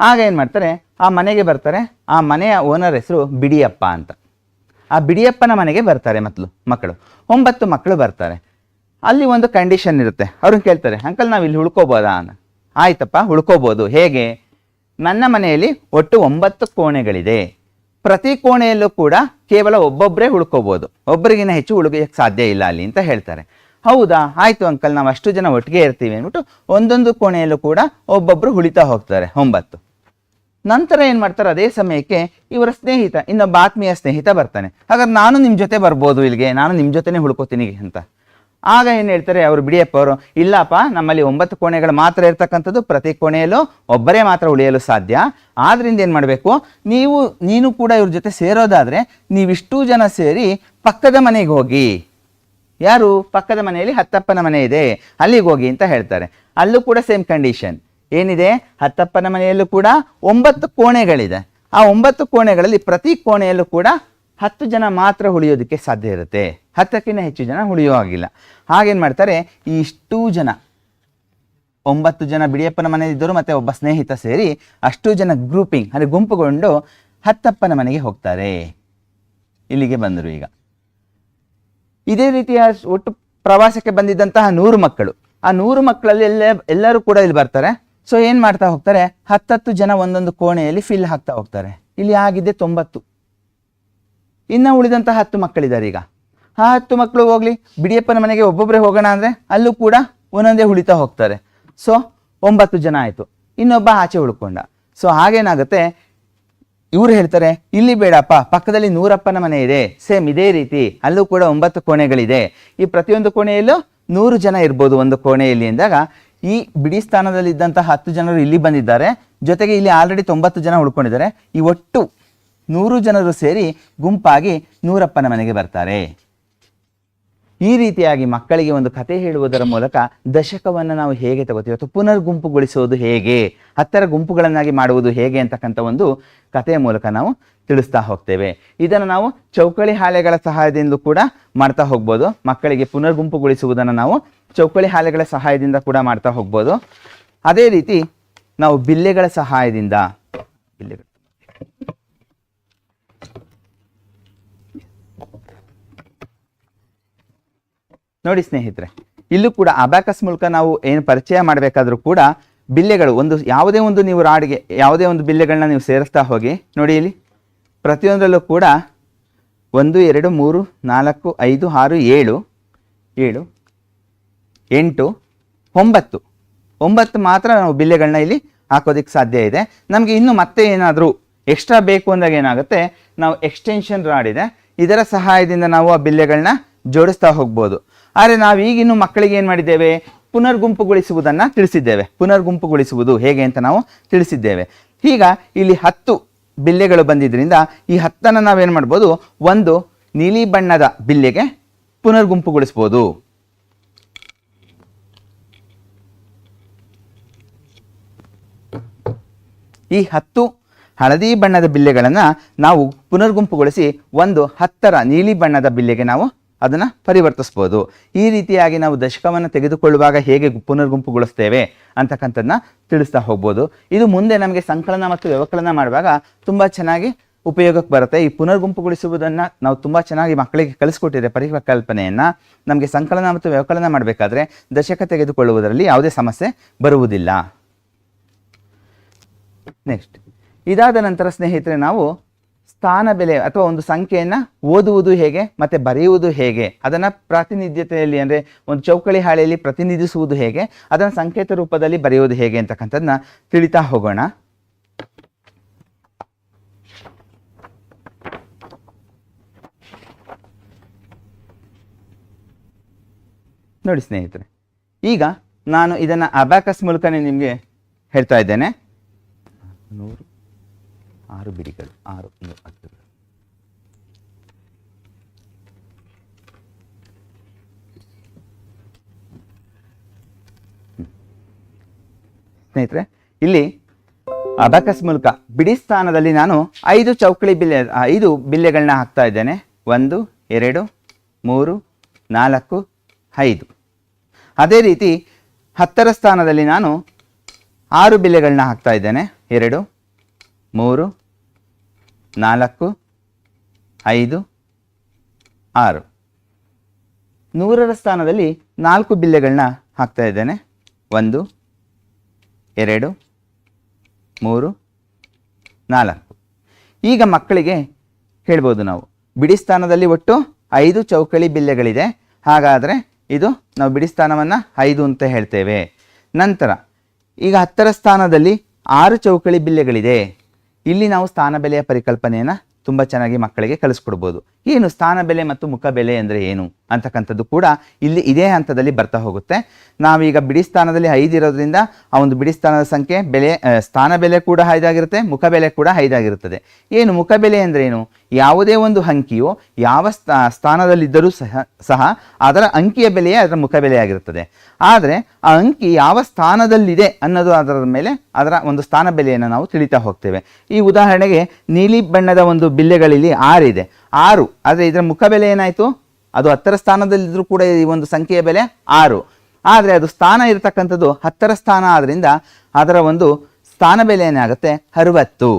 ಆಗ ಏನು ಮಾಡ್ತಾರೆ, ಆ ಮನೆಗೆ ಬರ್ತಾರೆ. ಆ ಮನೆಯ ಓನರ್ ಹೆಸರು ಬಿಡಿಯಪ್ಪ ಅಂತ. ಆ ಬಿಡಿಯಪ್ಪನ ಮನೆಗೆ ಬರ್ತಾರೆ ಮಕ್ಕಳು ಮಕ್ಕಳು. ಒಂಬತ್ತು ಮಕ್ಕಳು ಬರ್ತಾರೆ. ಅಲ್ಲಿ ಒಂದು ಕಂಡೀಷನ್ ಇರುತ್ತೆ. ಅವ್ರನ್ನ ಕೇಳ್ತಾರೆ, ಅಂಕಲ್ ನಾವು ಇಲ್ಲಿ ಉಳ್ಕೋಬೋದಾ ಆಯ್ತಪ್ಪ, ಉಳ್ಕೋಬೋದು. ಹೇಗೆ? ನನ್ನ ಮನೆಯಲ್ಲಿ ಒಟ್ಟು ಒಂಬತ್ತು ಕೋಣೆಗಳಿದೆ. ಪ್ರತಿ ಕೋಣೆಯಲ್ಲೂ ಕೂಡ ಕೇವಲ ಒಬ್ಬೊಬ್ಬರೇ ಉಳ್ಕೋಬೋದು ಒಬ್ಬರಿಗಿನ ಹೆಚ್ಚು ಉಳ್ಕೋಕ್ಕೆ ಸಾಧ್ಯ ಇಲ್ಲ ಅಲ್ಲಿ ಅಂತ ಹೇಳ್ತಾರೆ. ಹೌದಾ? ಆಯ್ತು ಅಂಕಲ್, ನಾವು ಅಷ್ಟು ಜನ ಒಟ್ಟಿಗೆ ಇರ್ತೀವಿ ಅಂದ್ಬಿಟ್ಟು ಒಂದೊಂದು ಕೋಣೆಯಲ್ಲೂ ಕೂಡ ಒಬ್ಬೊಬ್ಬರು ಉಳಿತಾ ಹೋಗ್ತಾರೆ, ಒಂಬತ್ತು. ನಂತರ ಏನು ಮಾಡ್ತಾರೆ? ಅದೇ ಸಮಯಕ್ಕೆ ಇವರ ಸ್ನೇಹಿತ, ಇನ್ನೊಬ್ಬ ಆತ್ಮೀಯ ಸ್ನೇಹಿತ ಬರ್ತಾನೆ. ಹಾಗಾದ್ರೆ ನಾನು ನಿಮ್ಮ ಜೊತೆ ಬರ್ಬೋದು ಇಲ್ಲಿಗೆ? ನಾನು ನಿಮ್ಮ ಜೊತೆನೇ ಹುಡ್ಕೋತೀನಿ ಅಂತ. ಆಗ ಏನು ಹೇಳ್ತಾರೆ? ಅವರು ಬಿಡಿಯಪ್ಪ ಅವರು ಇಲ್ಲಪ್ಪ, ನಮ್ಮಲ್ಲಿ ಒಂಬತ್ತು ಕೋಣೆಗಳು ಮಾತ್ರ ಇರ್ತಕ್ಕಂಥದ್ದು, ಪ್ರತಿ ಕೋಣೆಯಲ್ಲೂ ಒಬ್ಬರೇ ಮಾತ್ರ ಉಳಿಯಲು ಸಾಧ್ಯ. ಆದ್ರಿಂದ ಏನು ಮಾಡಬೇಕು? ನೀವು, ನೀನು ಕೂಡ ಇವ್ರ ಜೊತೆ ಸೇರೋದಾದರೆ ನೀವಿಷ್ಟು ಜನ ಸೇರಿ ಪಕ್ಕದ ಮನೆಗೆ ಹೋಗಿ. ಯಾರು? ಪಕ್ಕದ ಮನೆಯಲ್ಲಿ ಹತ್ತಪ್ಪನ ಮನೆ ಇದೆ, ಅಲ್ಲಿಗೆ ಹೋಗಿ ಅಂತ ಹೇಳ್ತಾರೆ. ಅಲ್ಲೂ ಕೂಡ ಸೇಮ್ ಕಂಡೀಷನ್. ಏನಿದೆ? ಹತ್ತಪ್ಪನ ಮನೆಯಲ್ಲೂ ಕೂಡ ಒಂಬತ್ತು ಕೋಣೆಗಳಿದೆ. ಆ ಒಂಬತ್ತು ಕೋಣೆಗಳಲ್ಲಿ ಪ್ರತಿ ಕೋಣೆಯಲ್ಲೂ ಕೂಡ ಹತ್ತು ಜನ ಮಾತ್ರ ಉಳಿಯೋದಕ್ಕೆ ಸಾಧ್ಯ ಇರುತ್ತೆ. ಹತ್ತಕ್ಕಿಂತ ಹೆಚ್ಚು ಜನ ಉಳಿಯೋ ಆಗಿಲ್ಲ ಹಾಗೇನು ಮಾಡ್ತಾರೆ ಈ ಇಷ್ಟೂ ಜನ, ಒಂಬತ್ತು ಜನ ಬಿಡಿಯಪ್ಪನ ಮನೆಯಲ್ಲಿದ್ದರು ಮತ್ತು ಒಬ್ಬ ಸ್ನೇಹಿತ ಸೇರಿ ಅಷ್ಟು ಜನ ಗ್ರೂಪಿಂಗ್ ಅಂದರೆ ಗುಂಪುಗೊಂಡು ಹತ್ತಪ್ಪನ ಮನೆಗೆ ಹೋಗ್ತಾರೆ. ಇಲ್ಲಿಗೆ ಬಂದರು ಈಗ. ಇದೇ ರೀತಿಯ ಒಟ್ಟು ಪ್ರವಾಸಕ್ಕೆ ಬಂದಿದ್ದಂತಹ ನೂರು ಮಕ್ಕಳು. ಆ ನೂರು ಮಕ್ಕಳಲ್ಲಿ ಎಲ್ಲ, ಎಲ್ಲರೂ ಕೂಡ ಇಲ್ಲಿ ಬರ್ತಾರೆ. ಸೊ ಏನು ಮಾಡ್ತಾ ಹೋಗ್ತಾರೆ, ಹತ್ತತ್ತು ಜನ ಒಂದೊಂದು ಕೋಣೆಯಲ್ಲಿ ಫಿಲ್ ಹಾಕ್ತಾ ಹೋಗ್ತಾರೆ. ಇಲ್ಲಿ ಆಗಿದೆ ತೊಂಬತ್ತು. ಇನ್ನು ಉಳಿದಂಥ ಹತ್ತು ಮಕ್ಕಳಿದ್ದಾರೆ ಈಗ. ಆ ಹತ್ತು ಮಕ್ಕಳು ಹೋಗಲಿ, ಬಿಡಿಯಪ್ಪನ ಮನೆಗೆ ಒಬ್ಬೊಬ್ಬರೇ ಹೋಗೋಣ ಅಂದರೆ ಅಲ್ಲೂ ಕೂಡ ಒಂದೊಂದೇ ಉಳಿತಾ ಹೋಗ್ತಾರೆ. ಸೊ ಒಂಬತ್ತು ಜನ ಆಯಿತು. ಇನ್ನೊಬ್ಬ ಆಚೆ ಉಳ್ಕೊಂಡ. ಸೊ ಹಾಗೇನಾಗುತ್ತೆ? ಇವ್ರು ಹೇಳ್ತಾರೆ, ಇಲ್ಲಿ ಬೇಡಪ್ಪ, ಪಕ್ಕದಲ್ಲಿ ನೂರಪ್ಪನ ಮನೆ ಇದೆ. ಸೇಮ್ ಇದೇ ರೀತಿ. ಅಲ್ಲೂ ಕೂಡ ಒಂಬತ್ತು ಕೋಣೆಗಳಿದೆ. ಈ ಪ್ರತಿಯೊಂದು ಕೋಣೆಯಲ್ಲೂ ನೂರು ಜನ ಇರ್ಬೋದು ಒಂದು ಕೋಣೆಯಲ್ಲಿ ಎಂದಾಗ ಈ ಬಿಡಿ ಸ್ಥಾನದಲ್ಲಿ ಇದ್ದಂತಹ ಹತ್ತು ಜನರು ಇಲ್ಲಿ ಬಂದಿದ್ದಾರೆ. ಜೊತೆಗೆ ಇಲ್ಲಿ ಆಲ್ರೆಡಿ ತೊಂಬತ್ತು ಜನ ಉಳ್ಕೊಂಡಿದ್ದಾರೆ. ಈ ಒಟ್ಟು ನೂರು ಜನರು ಸೇರಿ ಗುಂಪಾಗಿ ನೂರಪ್ಪನ ಮನೆಗೆ ಬರ್ತಾರೆ. ಈ ರೀತಿಯಾಗಿ ಮಕ್ಕಳಿಗೆ ಒಂದು ಕತೆ ಹೇಳುವುದರ ಮೂಲಕ ದಶಕವನ್ನು ನಾವು ಹೇಗೆ ತಗೋತೀವಿ? ಅಥವಾ ಪುನರ್ ಗುಂಪುಗೊಳಿಸುವುದು ಹೇಗೆ? ಹತ್ತರ ಗುಂಪುಗಳನ್ನಾಗಿ ಮಾಡುವುದು ಹೇಗೆ ಅಂತಕ್ಕಂಥ ಒಂದು ಕಥೆಯ ಮೂಲಕ ನಾವು ತಿಳಿಸ್ತಾ ಹೋಗ್ತೇವೆ. ಇದನ್ನು ನಾವು ಚೌಕಳಿ ಹಾಲೆಗಳ ಸಹಾಯದಿಂದ ಕೂಡ ಮಾಡ್ತಾ ಹೋಗ್ಬೋದು. ಮಕ್ಕಳಿಗೆ ಪುನರ್ ಗುಂಪುಗೊಳಿಸುವುದನ್ನು ನಾವು ಚೌಕಳಿ ಹಾಲೆಗಳ ಸಹಾಯದಿಂದ ಕೂಡ ಮಾಡ್ತಾ ಹೋಗ್ಬೋದು. ಅದೇ ರೀತಿ ನಾವು ಬಿಲ್ಲೆಗಳ ಸಹಾಯದಿಂದ, ಬಿಲ್ಲೆಗಳು ನೋಡಿ ಸ್ನೇಹಿತರೆ, ಇಲ್ಲೂ ಕೂಡ ಅಬ್ಯಾಕಸ್ ಮೂಲಕ ನಾವು ಏನು ಪರಿಚಯ ಮಾಡಬೇಕಾದ್ರೂ ಕೂಡ ಬಿಲ್ಲೆಗಳು ಒಂದು ಯಾವುದೇ ಒಂದು ನೀವು ರಾಡ್ಗೆ, ಯಾವುದೇ ಒಂದು ಬಿಲ್ಲೆಗಳನ್ನ ನೀವು ಸೇರಿಸ್ತಾ ಹೋಗಿ, ನೋಡಿ ಇಲ್ಲಿ, ಪ್ರತಿಯೊಂದರಲ್ಲೂ ಕೂಡ ಒಂದು, ಎರಡು, ಮೂರು, ನಾಲ್ಕು, ಐದು, ಆರು, ಏಳು ಏಳು, ಎಂಟು, ಒಂಬತ್ತು ಒಂಬತ್ತು ಮಾತ್ರ ನಾವು ಬಿಲ್ಲೆಗಳನ್ನ ಇಲ್ಲಿ ಹಾಕೋದಕ್ಕೆ ಸಾಧ್ಯ ಇದೆ. ನಮಗೆ ಇನ್ನು ಮತ್ತೆ ಏನಾದರೂ ಎಕ್ಸ್ಟ್ರಾ ಬೇಕು ಅಂದಾಗ ಏನಾಗುತ್ತೆ, ನಾವು ಎಕ್ಸ್ಟೆನ್ಷನ್ ರಾಡ್ ಇದೆ, ಇದರ ಸಹಾಯದಿಂದ ನಾವು ಆ ಬಿಲ್ಲೆಗಳನ್ನ ಜೋಡಿಸ್ತಾ ಹೋಗ್ಬೋದು. ಆದರೆ ನಾವು ಈಗಿನ್ನು ಮಕ್ಕಳಿಗೆ ಏನು ಮಾಡಿದ್ದೇವೆ? ಪುನರ್ಗುಂಪುಗೊಳಿಸುವುದನ್ನು ತಿಳಿಸಿದ್ದೇವೆ. ಪುನರ್ಗುಂಪುಗೊಳಿಸುವುದು ಹೇಗೆ ಅಂತ ನಾವು ತಿಳಿಸಿದ್ದೇವೆ. ಈಗ ಇಲ್ಲಿ ಹತ್ತು ಬಿಲ್ಲೆಗಳು ಬಂದಿದ್ದರಿಂದ ಈ ಹತ್ತನ್ನು ನಾವೇನು ಮಾಡ್ಬೋದು? ಒಂದು ನೀಲಿ ಬಣ್ಣದ ಬಿಲ್ಲೆಗೆ ಪುನರ್ಗುಂಪುಗೊಳಿಸ್ಬೋದು. ಈ ಹತ್ತು ಹಳದಿ ಬಣ್ಣದ ಬಿಲ್ಲೆಗಳನ್ನು ನಾವು ಪುನರ್ಗುಂಪುಗೊಳಿಸಿ ಒಂದು ಹತ್ತರ ನೀಲಿ ಬಣ್ಣದ ಬಿಲ್ಲೆಗೆ ನಾವು ಅದನ್ನು ಪರಿವರ್ತಿಸ್ಬೋದು. ಈ ರೀತಿಯಾಗಿ ನಾವು ದಶಕವನ್ನು ತೆಗೆದುಕೊಳ್ಳುವಾಗ ಹೇಗೆ ಪುನರ್ಗುಂಪುಗೊಳಿಸ್ತೇವೆ ಅಂತಕ್ಕಂಥದ್ದನ್ನ ತಿಳಿಸ್ತಾ ಹೋಗ್ಬೋದು. ಇದು ಮುಂದೆ ನಮಗೆ ಸಂಕಲನ ಮತ್ತು ವ್ಯವಕಲನ ಮಾಡುವಾಗ ತುಂಬ ಚೆನ್ನಾಗಿ ಉಪಯೋಗಕ್ಕೆ ಬರುತ್ತೆ. ಈ ಪುನರ್ಗುಂಪುಗೊಳಿಸುವುದನ್ನು ನಾವು ತುಂಬ ಚೆನ್ನಾಗಿ ಮಕ್ಕಳಿಗೆ ಕಲಿಸ್ಕೊಟ್ಟಿದೆ ಪರಿಕಲ್ಪನೆಯನ್ನು ನಮಗೆ ಸಂಕಲನ ಮತ್ತು ವ್ಯವಕಲನ ಮಾಡಬೇಕಾದ್ರೆ ದಶಕ ತೆಗೆದುಕೊಳ್ಳುವುದರಲ್ಲಿ ಯಾವುದೇ ಸಮಸ್ಯೆ ಬರುವುದಿಲ್ಲ. ನೆಕ್ಸ್ಟ್ ಇದಾದ ನಂತರ ಸ್ನೇಹಿತರೆ ನಾವು ಸ್ಥಾನ ಬೆಲೆ ಅಥವಾ ಒಂದು ಸಂಖ್ಯೆಯನ್ನು ಓದುವುದು ಹೇಗೆ, ಮತ್ತೆ ಬರೆಯುವುದು ಹೇಗೆ, ಅದನ್ನು ಪ್ರಾತಿನಿಧ್ಯತೆಯಲ್ಲಿ ಅಂದರೆ ಒಂದು ಚೌಕಳಿ ಹಾಳೆಯಲ್ಲಿ ಪ್ರತಿನಿಧಿಸುವುದು ಹೇಗೆ, ಅದನ್ನು ಸಂಕೇತ ರೂಪದಲ್ಲಿ ಬರೆಯುವುದು ಹೇಗೆ ಅಂತಕ್ಕಂಥದ್ದನ್ನ ತಿಳಿತಾ ಹೋಗೋಣ. ನೋಡಿ ಸ್ನೇಹಿತರೆ, ಈಗ ನಾನು ಇದನ್ನು ಅಬ್ಯಾಕಸ್ ಮೂಲಕನೇ ನಿಮಗೆ ಹೇಳ್ತಾ ಇದ್ದೇನೆ. ಆರು ಬಿಡಿಗಳು, ಆರು ಒಂದು ಸ್ನೇಹಿತರೆ, ಇಲ್ಲಿ ಅಬಕಸ್ ಮೂಲಕ ಬಿಡಿ ಸ್ಥಾನದಲ್ಲಿ ನಾನು ಐದು ಚೌಕಳಿ ಬಿಲ್ಲೆ ಐದು ಬಿಲ್ಲೆಗಳನ್ನ ಹಾಕ್ತಾ ಇದ್ದೇನೆ. ಒಂದು, ಎರಡು, ಮೂರು, ನಾಲ್ಕು, ಐದು. ಅದೇ ರೀತಿ ಹತ್ತರ ಸ್ಥಾನದಲ್ಲಿ ನಾನು ಆರು ಬಿಲ್ಲೆಗಳನ್ನ ಹಾಕ್ತಾ ಇದ್ದೇನೆ. ಎರಡು ಮೂರು, ನಾಲ್ಕು, ಐದು, ಆರು. ನೂರರ ಸ್ಥಾನದಲ್ಲಿ ನಾಲ್ಕು ಬಿಲ್ಲೆಗಳನ್ನ ಹಾಕ್ತಾ ಇದ್ದೇನೆ. ಒಂದು, ಎರಡು, ಮೂರು, ನಾಲ್ಕು. ಈಗ ಮಕ್ಕಳಿಗೆ ಹೇಳ್ಬೋದು ನಾವು. ಬಿಡಿ ಸ್ಥಾನದಲ್ಲಿ ಒಟ್ಟು ಐದು ಚೌಕಳಿ ಬಿಲ್ಲೆಗಳಿದೆ. ಹಾಗಾದರೆ ಇದು ನಾವು ಬಿಡಿ ಸ್ಥಾನವನ್ನು ಐದು ಅಂತ ಹೇಳ್ತೇವೆ. ನಂತರ, ಈಗ ಹತ್ತರ ಸ್ಥಾನದಲ್ಲಿ ಆರು ಚೌಕಳಿ ಬಿಲ್ಲೆಗಳಿದೆ. ಇಲ್ಲಿ ನಾವು ಸ್ಥಾನ ಬೆಲೆಯ ಪರಿಕಲ್ಪನೆಯನ್ನು ತುಂಬ ಚೆನ್ನಾಗಿ ಮಕ್ಕಳಿಗೆ ಕಲಿಸ್ಕೊಡ್ಬೋದು. ಏನು ಸ್ಥಾನ ಬೆಲೆ ಮತ್ತು ಮುಖ ಬೆಲೆ ಅಂದರೆ ಏನು ಅಂತಕ್ಕಂಥದ್ದು ಕೂಡ ಇಲ್ಲಿ ಇದೇ ಹಂತದಲ್ಲಿ ಬರ್ತಾ ಹೋಗುತ್ತೆ. ನಾವೀಗ ಬಿಡಿ ಸ್ಥಾನದಲ್ಲಿ ಐದಿರೋದ್ರಿಂದ ಆ ಒಂದು ಬಿಡಿ ಸ್ಥಾನದ ಸಂಖ್ಯೆ ಬೆಲೆ ಸ್ಥಾನ ಬೆಲೆ ಕೂಡ ಐದಾಗಿರುತ್ತೆ ಮುಖ ಬೆಲೆ ಕೂಡ ಐದಾಗಿರುತ್ತದೆ ಏನು ಮುಖ ಬೆಲೆ ಅಂದರೆ ಏನು? ಯಾವುದೇ ಒಂದು ಅಂಕಿಯು ಯಾವ ಸ್ಥಾ ಸ್ಥಾನದಲ್ಲಿದ್ದರೂ ಸಹ ಸಹ ಅದರ ಅಂಕಿಯ ಬೆಲೆಯೇ ಅದರ ಮುಖ ಬೆಲೆಯಾಗಿರುತ್ತದೆ. ಆದರೆ ಆ ಅಂಕಿ ಯಾವ ಸ್ಥಾನದಲ್ಲಿದೆ ಅನ್ನೋದು ಅದರ ಮೇಲೆ ಅದರ ಒಂದು ಸ್ಥಾನ ಬೆಲೆಯನ್ನು ನಾವು ತಿಳಿತಾ ಹೋಗ್ತೇವೆ. ಈ ಉದಾಹರಣೆಗೆ ನೀಲಿ ಬಣ್ಣದ ಒಂದು ಬಿಲ್ಲೆಗಳಲ್ಲಿ ಆರಿದೆ ಆರು, ಆದರೆ ಇದರ ಮುಖ ಬೆಲೆ ಏನಾಯಿತು? ಅದು ಹತ್ತರ ಸ್ಥಾನದಲ್ಲಿದ್ದರೂ ಕೂಡ ಈ ಒಂದು ಸಂಖ್ಯೆಯ ಬೆಲೆ ಆರು. ಆದರೆ ಅದು ಸ್ಥಾನ ಇರತಕ್ಕಂಥದ್ದು ಹತ್ತರ ಸ್ಥಾನ ಆದ್ದರಿಂದ ಅದರ ಒಂದು ಸ್ಥಾನ ಬೆಲೆ ಏನಾಗುತ್ತೆ? ಅರುವತ್ತು.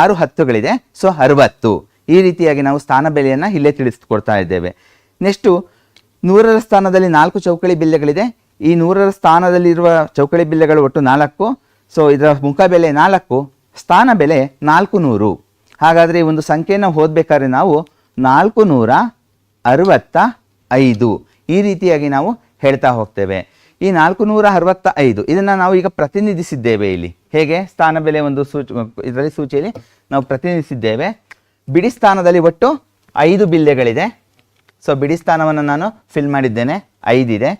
ಆರು ಹತ್ತುಗಳಿದೆ, ಸೊ ಅರವತ್ತು. ಈ ರೀತಿಯಾಗಿ ನಾವು ಸ್ಥಾನ ಬೆಲೆಯನ್ನು ಇಲ್ಲೇ ತಿಳಿಸ್ಕೊಡ್ತಾ ಇದ್ದೇವೆ. ನೆಕ್ಸ್ಟು, ನೂರರ ಸ್ಥಾನದಲ್ಲಿ ನಾಲ್ಕು ಚೌಕಳಿ ಬಿಲ್ಲೆಗಳಿದೆ. ಈ ನೂರರ ಸ್ಥಾನದಲ್ಲಿರುವ ಚೌಕಳಿ ಬಿಲ್ಲೆಗಳು ಒಟ್ಟು ನಾಲ್ಕು. ಸೊ ಇದರ ಮುಖ ಬೆಲೆ ನಾಲ್ಕು, ಸ್ಥಾನ ಬೆಲೆ ನಾಲ್ಕು ನೂರು. ಹಾಗಾದರೆ ಒಂದು ಸಂಖ್ಯೆಯನ್ನು ಓದಬೇಕಾದ್ರೆ ನಾವು ನಾಲ್ಕು ನೂರ ಅರವತ್ತ ಐದು. ಈ ರೀತಿಯಾಗಿ ನಾವು ಹೇಳ್ತಾ ಹೋಗ್ತೇವೆ. ಈ ನಾಲ್ಕು ನೂರ ಅರವತ್ತ ಐದು, ಇದನ್ನು ನಾವು ಈಗ ಪ್ರತಿನಿಧಿಸಿದ್ದೇವೆ ಇಲ್ಲಿ. ಹೇಗೆ? ಸ್ಥಾನ ಬೆಲೆ ಒಂದು ಸೂಚ, ಇದರಲ್ಲಿ ಸೂಚಿಯಲ್ಲಿ ನಾವು ಪ್ರತಿನಿಧಿಸಿದ್ದೇವೆ. ಬಿಡಿ ಸ್ಥಾನದಲ್ಲಿ ಒಟ್ಟು ಐದು ಬಿಲ್ಲೆಗಳಿದೆ. ಸೊ ಬಿಡಿ ಸ್ಥಾನವನ್ನು ನಾನು ಫಿಲ್ ಮಾಡಿದ್ದೇನೆ. ಐದಿದೆ.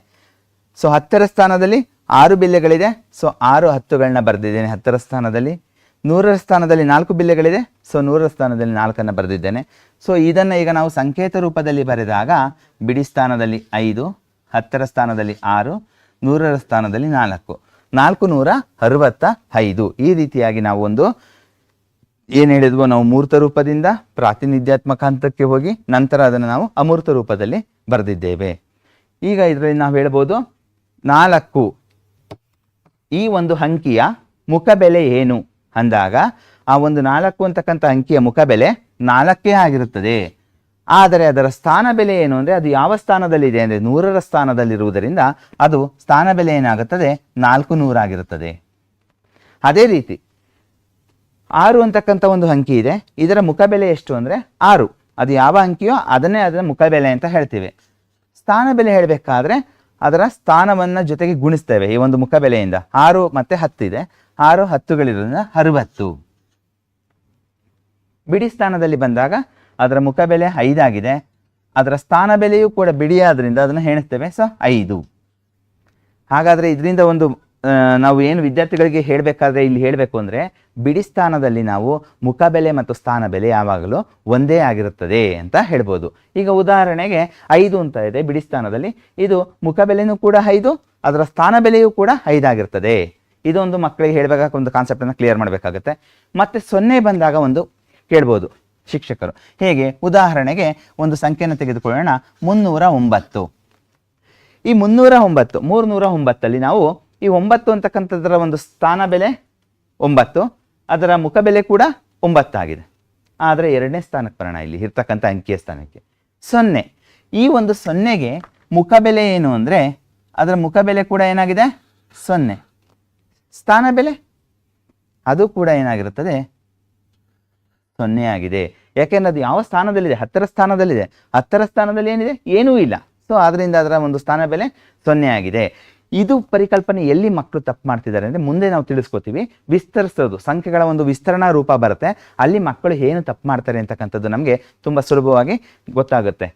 ಸೊ ಹತ್ತರ ಸ್ಥಾನದಲ್ಲಿ ಆರು ಬಿಲ್ಲೆಗಳಿದೆ. ಸೊ ಆರು ಹತ್ತುಗಳನ್ನ ಬರೆದಿದ್ದೇನೆ ಹತ್ತರ ಸ್ಥಾನದಲ್ಲಿ. ನೂರರ ಸ್ಥಾನದಲ್ಲಿ ನಾಲ್ಕು ಬಿಲ್ಲೆಗಳಿದೆ. ಸೊ ನೂರರ ಸ್ಥಾನದಲ್ಲಿ ನಾಲ್ಕನ್ನು ಬರೆದಿದ್ದೇನೆ. ಸೊ ಇದನ್ನು ಈಗ ನಾವು ಸಂಕೇತ ರೂಪದಲ್ಲಿ ಬರೆದಾಗ ಬಿಡಿ ಸ್ಥಾನದಲ್ಲಿ ಐದು, ಹತ್ತರ ಸ್ಥಾನದಲ್ಲಿ ಆರು, ನೂರರ ಸ್ಥಾನದಲ್ಲಿ ನಾಲ್ಕು. ನಾಲ್ಕು ನೂರ ಅರವತ್ತ ಐದು. ಈ ರೀತಿಯಾಗಿ ನಾವು ಒಂದು ಏನು ಹೇಳಿದ್ವೋ ನಾವು ಮೂರ್ತ ರೂಪದಿಂದ ಪ್ರಾತಿನಿಧ್ಯಾತ್ಮಕ ಹಂತಕ್ಕೆ ಹೋಗಿ ನಂತರ ಅದನ್ನು ನಾವು ಅಮೂರ್ತ ರೂಪದಲ್ಲಿ ಬರೆದಿದ್ದೇವೆ. ಈಗ ಇದರಲ್ಲಿ ನಾವು ಹೇಳ್ಬೋದು ನಾಲ್ಕು. ಈ ಒಂದು ಅಂಕಿಯ ಮುಖಬೆಲೆ ಏನು? ಅಂದಾಗ ಆ ಒಂದು ನಾಲ್ಕು ಅಂತಕ್ಕಂಥ ಅಂಕಿಯ ಮುಖಬೆಲೆ ನಾಲ್ಕೇ ಆಗಿರುತ್ತದೆ. ಆದರೆ ಅದರ ಸ್ಥಾನ ಬೆಲೆ ಏನು ಅಂದರೆ ಅದು ಯಾವ ಸ್ಥಾನದಲ್ಲಿದೆ ಅಂದರೆ ನೂರರ ಸ್ಥಾನದಲ್ಲಿರುವುದರಿಂದ ಅದು ಸ್ಥಾನ ಬೆಲೆ ಏನಾಗುತ್ತದೆ? ನಾಲ್ಕು ನೂರಾಗಿರುತ್ತದೆ. ಅದೇ ರೀತಿ ಆರು ಅಂತಕ್ಕಂಥ ಒಂದು ಅಂಕಿ ಇದೆ. ಇದರ ಮುಖಬೆಲೆ ಎಷ್ಟು ಅಂದರೆ ಆರು. ಅದು ಯಾವ ಅಂಕಿಯೋ ಅದನ್ನೇ ಅದರ ಮುಖಬೆಲೆ ಅಂತ ಹೇಳ್ತೀವಿ. ಸ್ಥಾನ ಬೆಲೆ ಹೇಳಬೇಕಾದ್ರೆ ಅದರ ಸ್ಥಾನವನ್ನು ಜೊತೆಗೆ ಗುಣಿಸ್ತೇವೆ ಈ ಒಂದು ಮುಖಬೆಲೆಯಿಂದ. ಆರು ಮತ್ತೆ ಹತ್ತು ಇದೆ. ಆರು ಹತ್ತುಗಳಿರೋದ್ರಿಂದ ಅರುವತ್ತು. ಬಿಡಿ ಸ್ಥಾನದಲ್ಲಿ ಬಂದಾಗ ಅದರ ಮುಖಬೆಲೆ ಐದಾಗಿದೆ. ಅದರ ಸ್ಥಾನ ಬೆಲೆಯೂ ಕೂಡ ಬಿಡಿಯಾದ್ರಿಂದ ಅದನ್ನು ಹೆಣಿಸ್ತೇವೆ. ಸೊ, ಐದು. ಹಾಗಾದರೆ ಇದರಿಂದ ಒಂದು ನಾವು ಏನು ವಿದ್ಯಾರ್ಥಿಗಳಿಗೆ ಹೇಳಬೇಕಾದ್ರೆ ಇಲ್ಲಿ ಹೇಳಬೇಕು ಅಂದರೆ ಬಿಡಿ ಸ್ಥಾನದಲ್ಲಿ ನಾವು ಮುಖ ಬೆಲೆ ಮತ್ತು ಸ್ಥಾನ ಬೆಲೆ ಯಾವಾಗಲೂ ಒಂದೇ ಆಗಿರುತ್ತದೆ ಅಂತ ಹೇಳ್ಬೋದು. ಈಗ ಉದಾಹರಣೆಗೆ ಐದು ಅಂತ ಇದೆ ಬಿಡಿ ಸ್ಥಾನದಲ್ಲಿ. ಇದು ಮುಖ ಬೆಲೆನೂ ಕೂಡ ಐದು, ಅದರ ಸ್ಥಾನ ಬೆಲೆಯೂ ಕೂಡ ಐದಾಗಿರ್ತದೆ. ಇದೊಂದು ಮಕ್ಕಳಿಗೆ ಹೇಳಬೇಕಾಗ ಒಂದು ಕಾನ್ಸೆಪ್ಟನ್ನು ಕ್ಲಿಯರ್ ಮಾಡಬೇಕಾಗುತ್ತೆ. ಮತ್ತು ಸೊನ್ನೆ ಬಂದಾಗ ಒಂದು ಕೇಳ್ಬೋದು ಶಿಕ್ಷಕರು. ಹೇಗೆ? ಉದಾಹರಣೆಗೆ ಒಂದು ಸಂಖ್ಯೆಯನ್ನು ತೆಗೆದುಕೊಳ್ಳೋಣ. ಮುನ್ನೂರ ಒಂಬತ್ತು. ಈ ಮುನ್ನೂರ ಒಂಬತ್ತು, ಮೂರ್ನೂರ ಒಂಬತ್ತಲ್ಲಿ ನಾವು ಈ ಒಂಬತ್ತು ಅಂತಕ್ಕಂಥದ್ರ ಒಂದು ಸ್ಥಾನ ಬೆಲೆ ಒಂಬತ್ತು, ಅದರ ಮುಖ ಬೆಲೆ ಕೂಡ ಒಂಬತ್ತಾಗಿದೆ. ಆದರೆ ಎರಡನೇ ಸ್ಥಾನಕ್ಕೆ ಬರೋಣ ಇಲ್ಲಿ, ಇರ್ತಕ್ಕಂಥ ಅಂಕಿಯ ಸ್ಥಾನಕ್ಕೆ. ಸೊನ್ನೆ. ಈ ಒಂದು ಸೊನ್ನೆಗೆ ಮುಖ ಬೆಲೆ ಏನು ಅಂದರೆ, ಅದರ ಮುಖ ಬೆಲೆ ಕೂಡ ಏನಾಗಿದೆ? ಸೊನ್ನೆ. ಸ್ಥಾನ ಬೆಲೆ? ಅದು ಕೂಡ ಏನಾಗಿರುತ್ತದೆ? ಸೊನ್ನೆ ಆಗಿದೆ. ಯಾಕೆಂದ್ರೆ ಅದು ಯಾವ ಸ್ಥಾನದಲ್ಲಿದೆ? ಹತ್ತರ ಸ್ಥಾನದಲ್ಲಿದೆ. ಹತ್ತರ ಸ್ಥಾನದಲ್ಲಿ ಏನಿದೆ? ಏನೂ ಇಲ್ಲ. ಸೊ ಅದರಿಂದ ಅದರ ಒಂದು ಸ್ಥಾನ ಬೆಲೆ ಸೊನ್ನೆ ಆಗಿದೆ. ಇದು ಪರಿಕಲ್ಪನೆ ಎಲ್ಲಿ ಮಕ್ಕಳು ತಪ್ಪು ಮಾಡ್ತಿದ್ದಾರೆ ಅಂದರೆ ಮುಂದೆ ನಾವು ತಿಳಿಸ್ಕೊತೀವಿ. ವಿಸ್ತರಿಸೋದು, ಸಂಖ್ಯೆಗಳ ಒಂದು ವಿಸ್ತರಣಾ ರೂಪ ಬರುತ್ತೆ. ಅಲ್ಲಿ ಮಕ್ಕಳು ಏನು ತಪ್ಪು ಮಾಡ್ತಾರೆ ಅಂತಕ್ಕಂಥದ್ದು ನಮಗೆ ತುಂಬ ಸುಲಭವಾಗಿ ಗೊತ್ತಾಗುತ್ತೆ.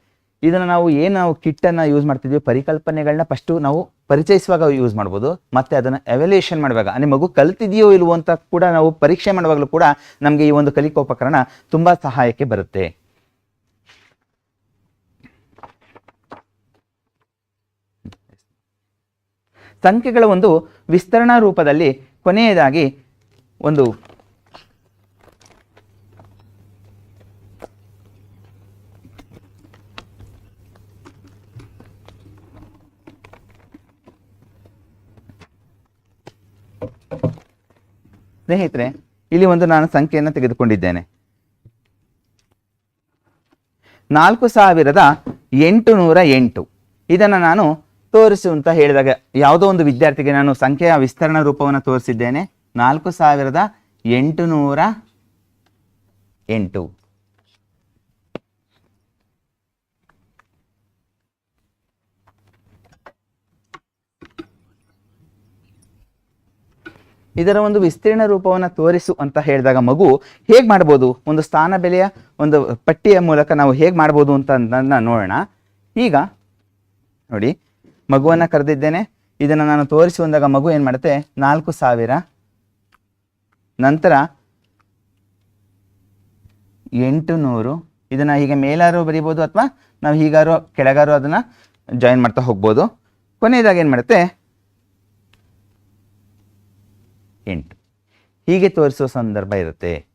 ಇದನ್ನು ನಾವು ಏನು ನಾವು ಕಿಟ್ಟನ್ನು ಯೂಸ್ ಮಾಡ್ತಿದ್ವಿ? ಪರಿಕಲ್ಪನೆಗಳನ್ನ ಫಸ್ಟು ನಾವು ಪರಿಚಯಿಸುವಾಗ ಯೂಸ್ ಮಾಡ್ಬೋದು. ಮತ್ತು ಅದನ್ನು ಎವ್ಯಾಲ್ಯೂಯೇಷನ್ ಮಾಡುವಾಗ, ಅಂದರೆ ಮಗು ಕಲ್ತಿದೆಯೋ ಇಲ್ವೋ ಅಂತ ಕೂಡ ನಾವು ಪರೀಕ್ಷೆ ಮಾಡುವಾಗಲೂ ಕೂಡ ನಮಗೆ ಈ ಒಂದು ಕಲಿಕೋಪಕರಣ ತುಂಬ ಸಹಾಯಕ್ಕೆ ಬರುತ್ತೆ. ಸಂಖ್ಯೆಗಳ ಒಂದು ವಿಸ್ತರಣಾ ರೂಪದಲ್ಲಿ ಕೊನೆಯದಾಗಿ ಒಂದು ಸ್ನೇಹಿತರೆ, ಇಲ್ಲಿ ಒಂದು ನಾನು ಸಂಖ್ಯೆಯನ್ನು ತೆಗೆದುಕೊಂಡಿದ್ದೇನೆ. ನಾಲ್ಕು ಸಾವಿರದ ಎಂಟು ನೂರ ಎಂಟು. ಇದನ್ನು ನಾನು ತೋರಿಸು ಅಂತ ಹೇಳಿದಾಗ ಯಾವುದೋ ಒಂದು ವಿದ್ಯಾರ್ಥಿಗೆ ನಾನು ಸಂಖ್ಯೆಯ ವಿಸ್ತರಣಾ ರೂಪವನ್ನು ತೋರಿಸಿದ್ದೇನೆ. ನಾಲ್ಕು ಸಾವಿರದ ಎಂಟು ನೂರ ಎಂಟು. ಇದರ ಒಂದು ವಿಸ್ತೀರ್ಣ ರೂಪವನ್ನು ತೋರಿಸು ಅಂತ ಹೇಳಿದಾಗ ಮಗು ಹೇಗೆ ಮಾಡ್ಬೋದು? ಒಂದು ಸ್ಥಾನ ಬೆಲೆಯ ಒಂದು ಪಟ್ಟಿಯ ಮೂಲಕ ನಾವು ಹೇಗೆ ಮಾಡ್ಬೋದು ಅಂತ ನೋಡೋಣ. ಈಗ ನೋಡಿ ಮಗುವನ್ನು ಕರೆದಿದ್ದೇನೆ. ಇದನ್ನು ನಾನು ತೋರಿಸಿ ಬಂದಾಗ ಮಗು ಏನು ಮಾಡುತ್ತೆ? ನಾಲ್ಕು ಸಾವಿರ. ನಂತರ ಎಂಟು ನೂರು. ಇದನ್ನು ಹೀಗೆ ಮೇಲಾರು ಬರಿಬೋದು ಅಥವಾ ನಾವು ಹೀಗಾರು ಕೆಳಗಾರು ಅದನ್ನು ಜಾಯಿನ್ ಮಾಡ್ತಾ ಹೋಗ್ಬೋದು. ಕೊನೆಯದಾಗಿ ಏನು ಮಾಡುತ್ತೆ? ಎಂಟು. ಹೀಗೆ ತೋರಿಸುವ ಸಂದರ್ಭ ಇರುತ್ತೆ.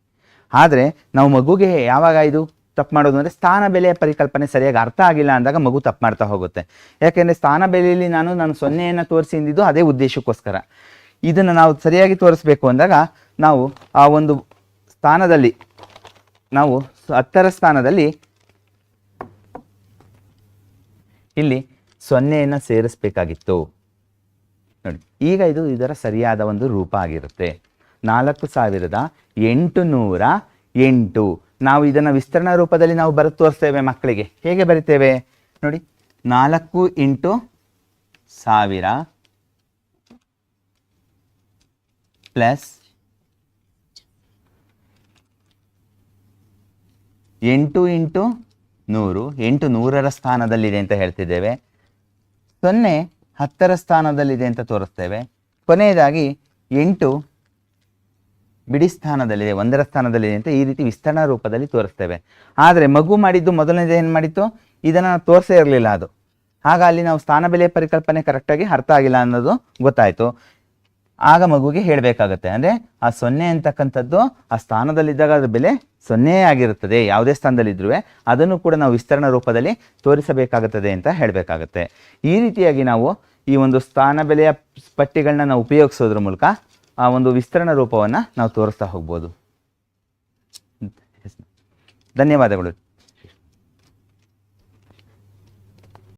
ಆದರೆ ನಾವು ಮಗುಗೆ ಯಾವಾಗ ಇದು ತಪ್ಪು ಮಾಡೋದು ಅಂದರೆ ಸ್ಥಾನ ಬೆಲೆಯ ಪರಿಕಲ್ಪನೆ ಸರಿಯಾಗಿ ಅರ್ಥ ಆಗಿಲ್ಲ ಅಂದಾಗ ಮಗು ತಪ್ಪು ಮಾಡ್ತಾ ಹೋಗುತ್ತೆ. ಯಾಕೆಂದರೆ ಸ್ಥಾನ ಬೆಲೆಯಲ್ಲಿ ನಾನು ನಾನು ಸೊನ್ನೆಯನ್ನು ತೋರಿಸಿ ಎಂದಿದ್ದು ಅದೇ ಉದ್ದೇಶಕ್ಕೋಸ್ಕರ. ಇದನ್ನು ನಾವು ಸರಿಯಾಗಿ ತೋರಿಸ್ಬೇಕು ಅಂದಾಗ ನಾವು ಆ ಒಂದು ಸ್ಥಾನದಲ್ಲಿ ನಾವು ಹತ್ತರ ಸ್ಥಾನದಲ್ಲಿ ಇಲ್ಲಿ ಸೊನ್ನೆಯನ್ನು ಸೇರಿಸಬೇಕಾಗಿತ್ತು. ನೋಡಿ, ಈಗ ಇದು ಇದರ ಸರಿಯಾದ ಒಂದು ರೂಪ ಆಗಿರುತ್ತೆ. ನಾಲ್ಕು ಸಾವಿರದ ಎಂಟು ನೂರ ಎಂಟು. ನಾವು ಇದನ್ನು ವಿಸ್ತರಣಾ ರೂಪದಲ್ಲಿ ನಾವು ಬರೆದು ತೋರಿಸ್ತೇವೆ ಮಕ್ಕಳಿಗೆ. ಹೇಗೆ ಬರಿತೇವೆ? ನೋಡಿ, ನಾಲ್ಕು ಇಂಟು ಸಾವಿರ ಪ್ಲಸ್ ಎಂಟು ಇಂಟು ನೂರು, ಎಂಟು ನೂರರ ಸ್ಥಾನದಲ್ಲಿದೆ ಅಂತ ಹೇಳ್ತಿದ್ದೇವೆ. ಸೊನ್ನೆ ಹತ್ತರ ಸ್ಥಾನದಲ್ಲಿದೆ ಅಂತ ತೋರಿಸ್ತೇವೆ. ಕೊನೆಯದಾಗಿ ಎಂಟು ಬಿಡಿ ಸ್ಥಾನದಲ್ಲಿದೆ ಒಂದರ ಸ್ಥಾನದಲ್ಲಿದೆ ಅಂತ ಈ ರೀತಿ ವಿಸ್ತರಣಾ ರೂಪದಲ್ಲಿ ತೋರಿಸ್ತೇವೆ. ಆದರೆ ಮಗು ಮಾಡಿದ್ದು ಮೊದಲನೇದು ಏನು ಮಾಡಿತ್ತು? ಇದನ್ನು ತೋರಿಸೇ ಇರಲಿಲ್ಲ ಅದು. ಆಗ ಅಲ್ಲಿ ನಾವು ಸ್ಥಾನ ಬೆಲೆ ಪರಿಕಲ್ಪನೆ ಕರೆಕ್ಟಾಗಿ ಅರ್ಥ ಆಗಿಲ್ಲ ಅನ್ನೋದು ಗೊತ್ತಾಯಿತು. ಆಗ ಮಗುಗೆ ಹೇಳಬೇಕಾಗತ್ತೆ. ಅಂದರೆ ಆ ಸೊನ್ನೆ ಅಂತಕ್ಕಂಥದ್ದು ಆ ಸ್ಥಾನದಲ್ಲಿದ್ದಾಗ ಅದರ ಬೆಲೆ ಸೊನ್ನೆ ಆಗಿರುತ್ತದೆ. ಯಾವುದೇ ಸ್ಥಾನದಲ್ಲಿದ್ರೂ ಅದನ್ನು ಕೂಡ ನಾವು ವಿಸ್ತರಣಾ ರೂಪದಲ್ಲಿ ತೋರಿಸಬೇಕಾಗುತ್ತದೆ ಅಂತ ಹೇಳಬೇಕಾಗತ್ತೆ. ಈ ರೀತಿಯಾಗಿ ನಾವು ಈ ಒಂದು ಸ್ಥಾನ ಬೆಲೆಯ ಪಟ್ಟಿಗಳನ್ನ ನಾವು ಉಪಯೋಗಿಸೋದ್ರ ಮೂಲಕ ಆ ಒಂದು ವಿಸ್ತರಣಾ ರೂಪವನ್ನು ನಾವು ತೋರಿಸ್ತಾ ಹೋಗ್ಬೋದು. ಧನ್ಯವಾದಗಳು.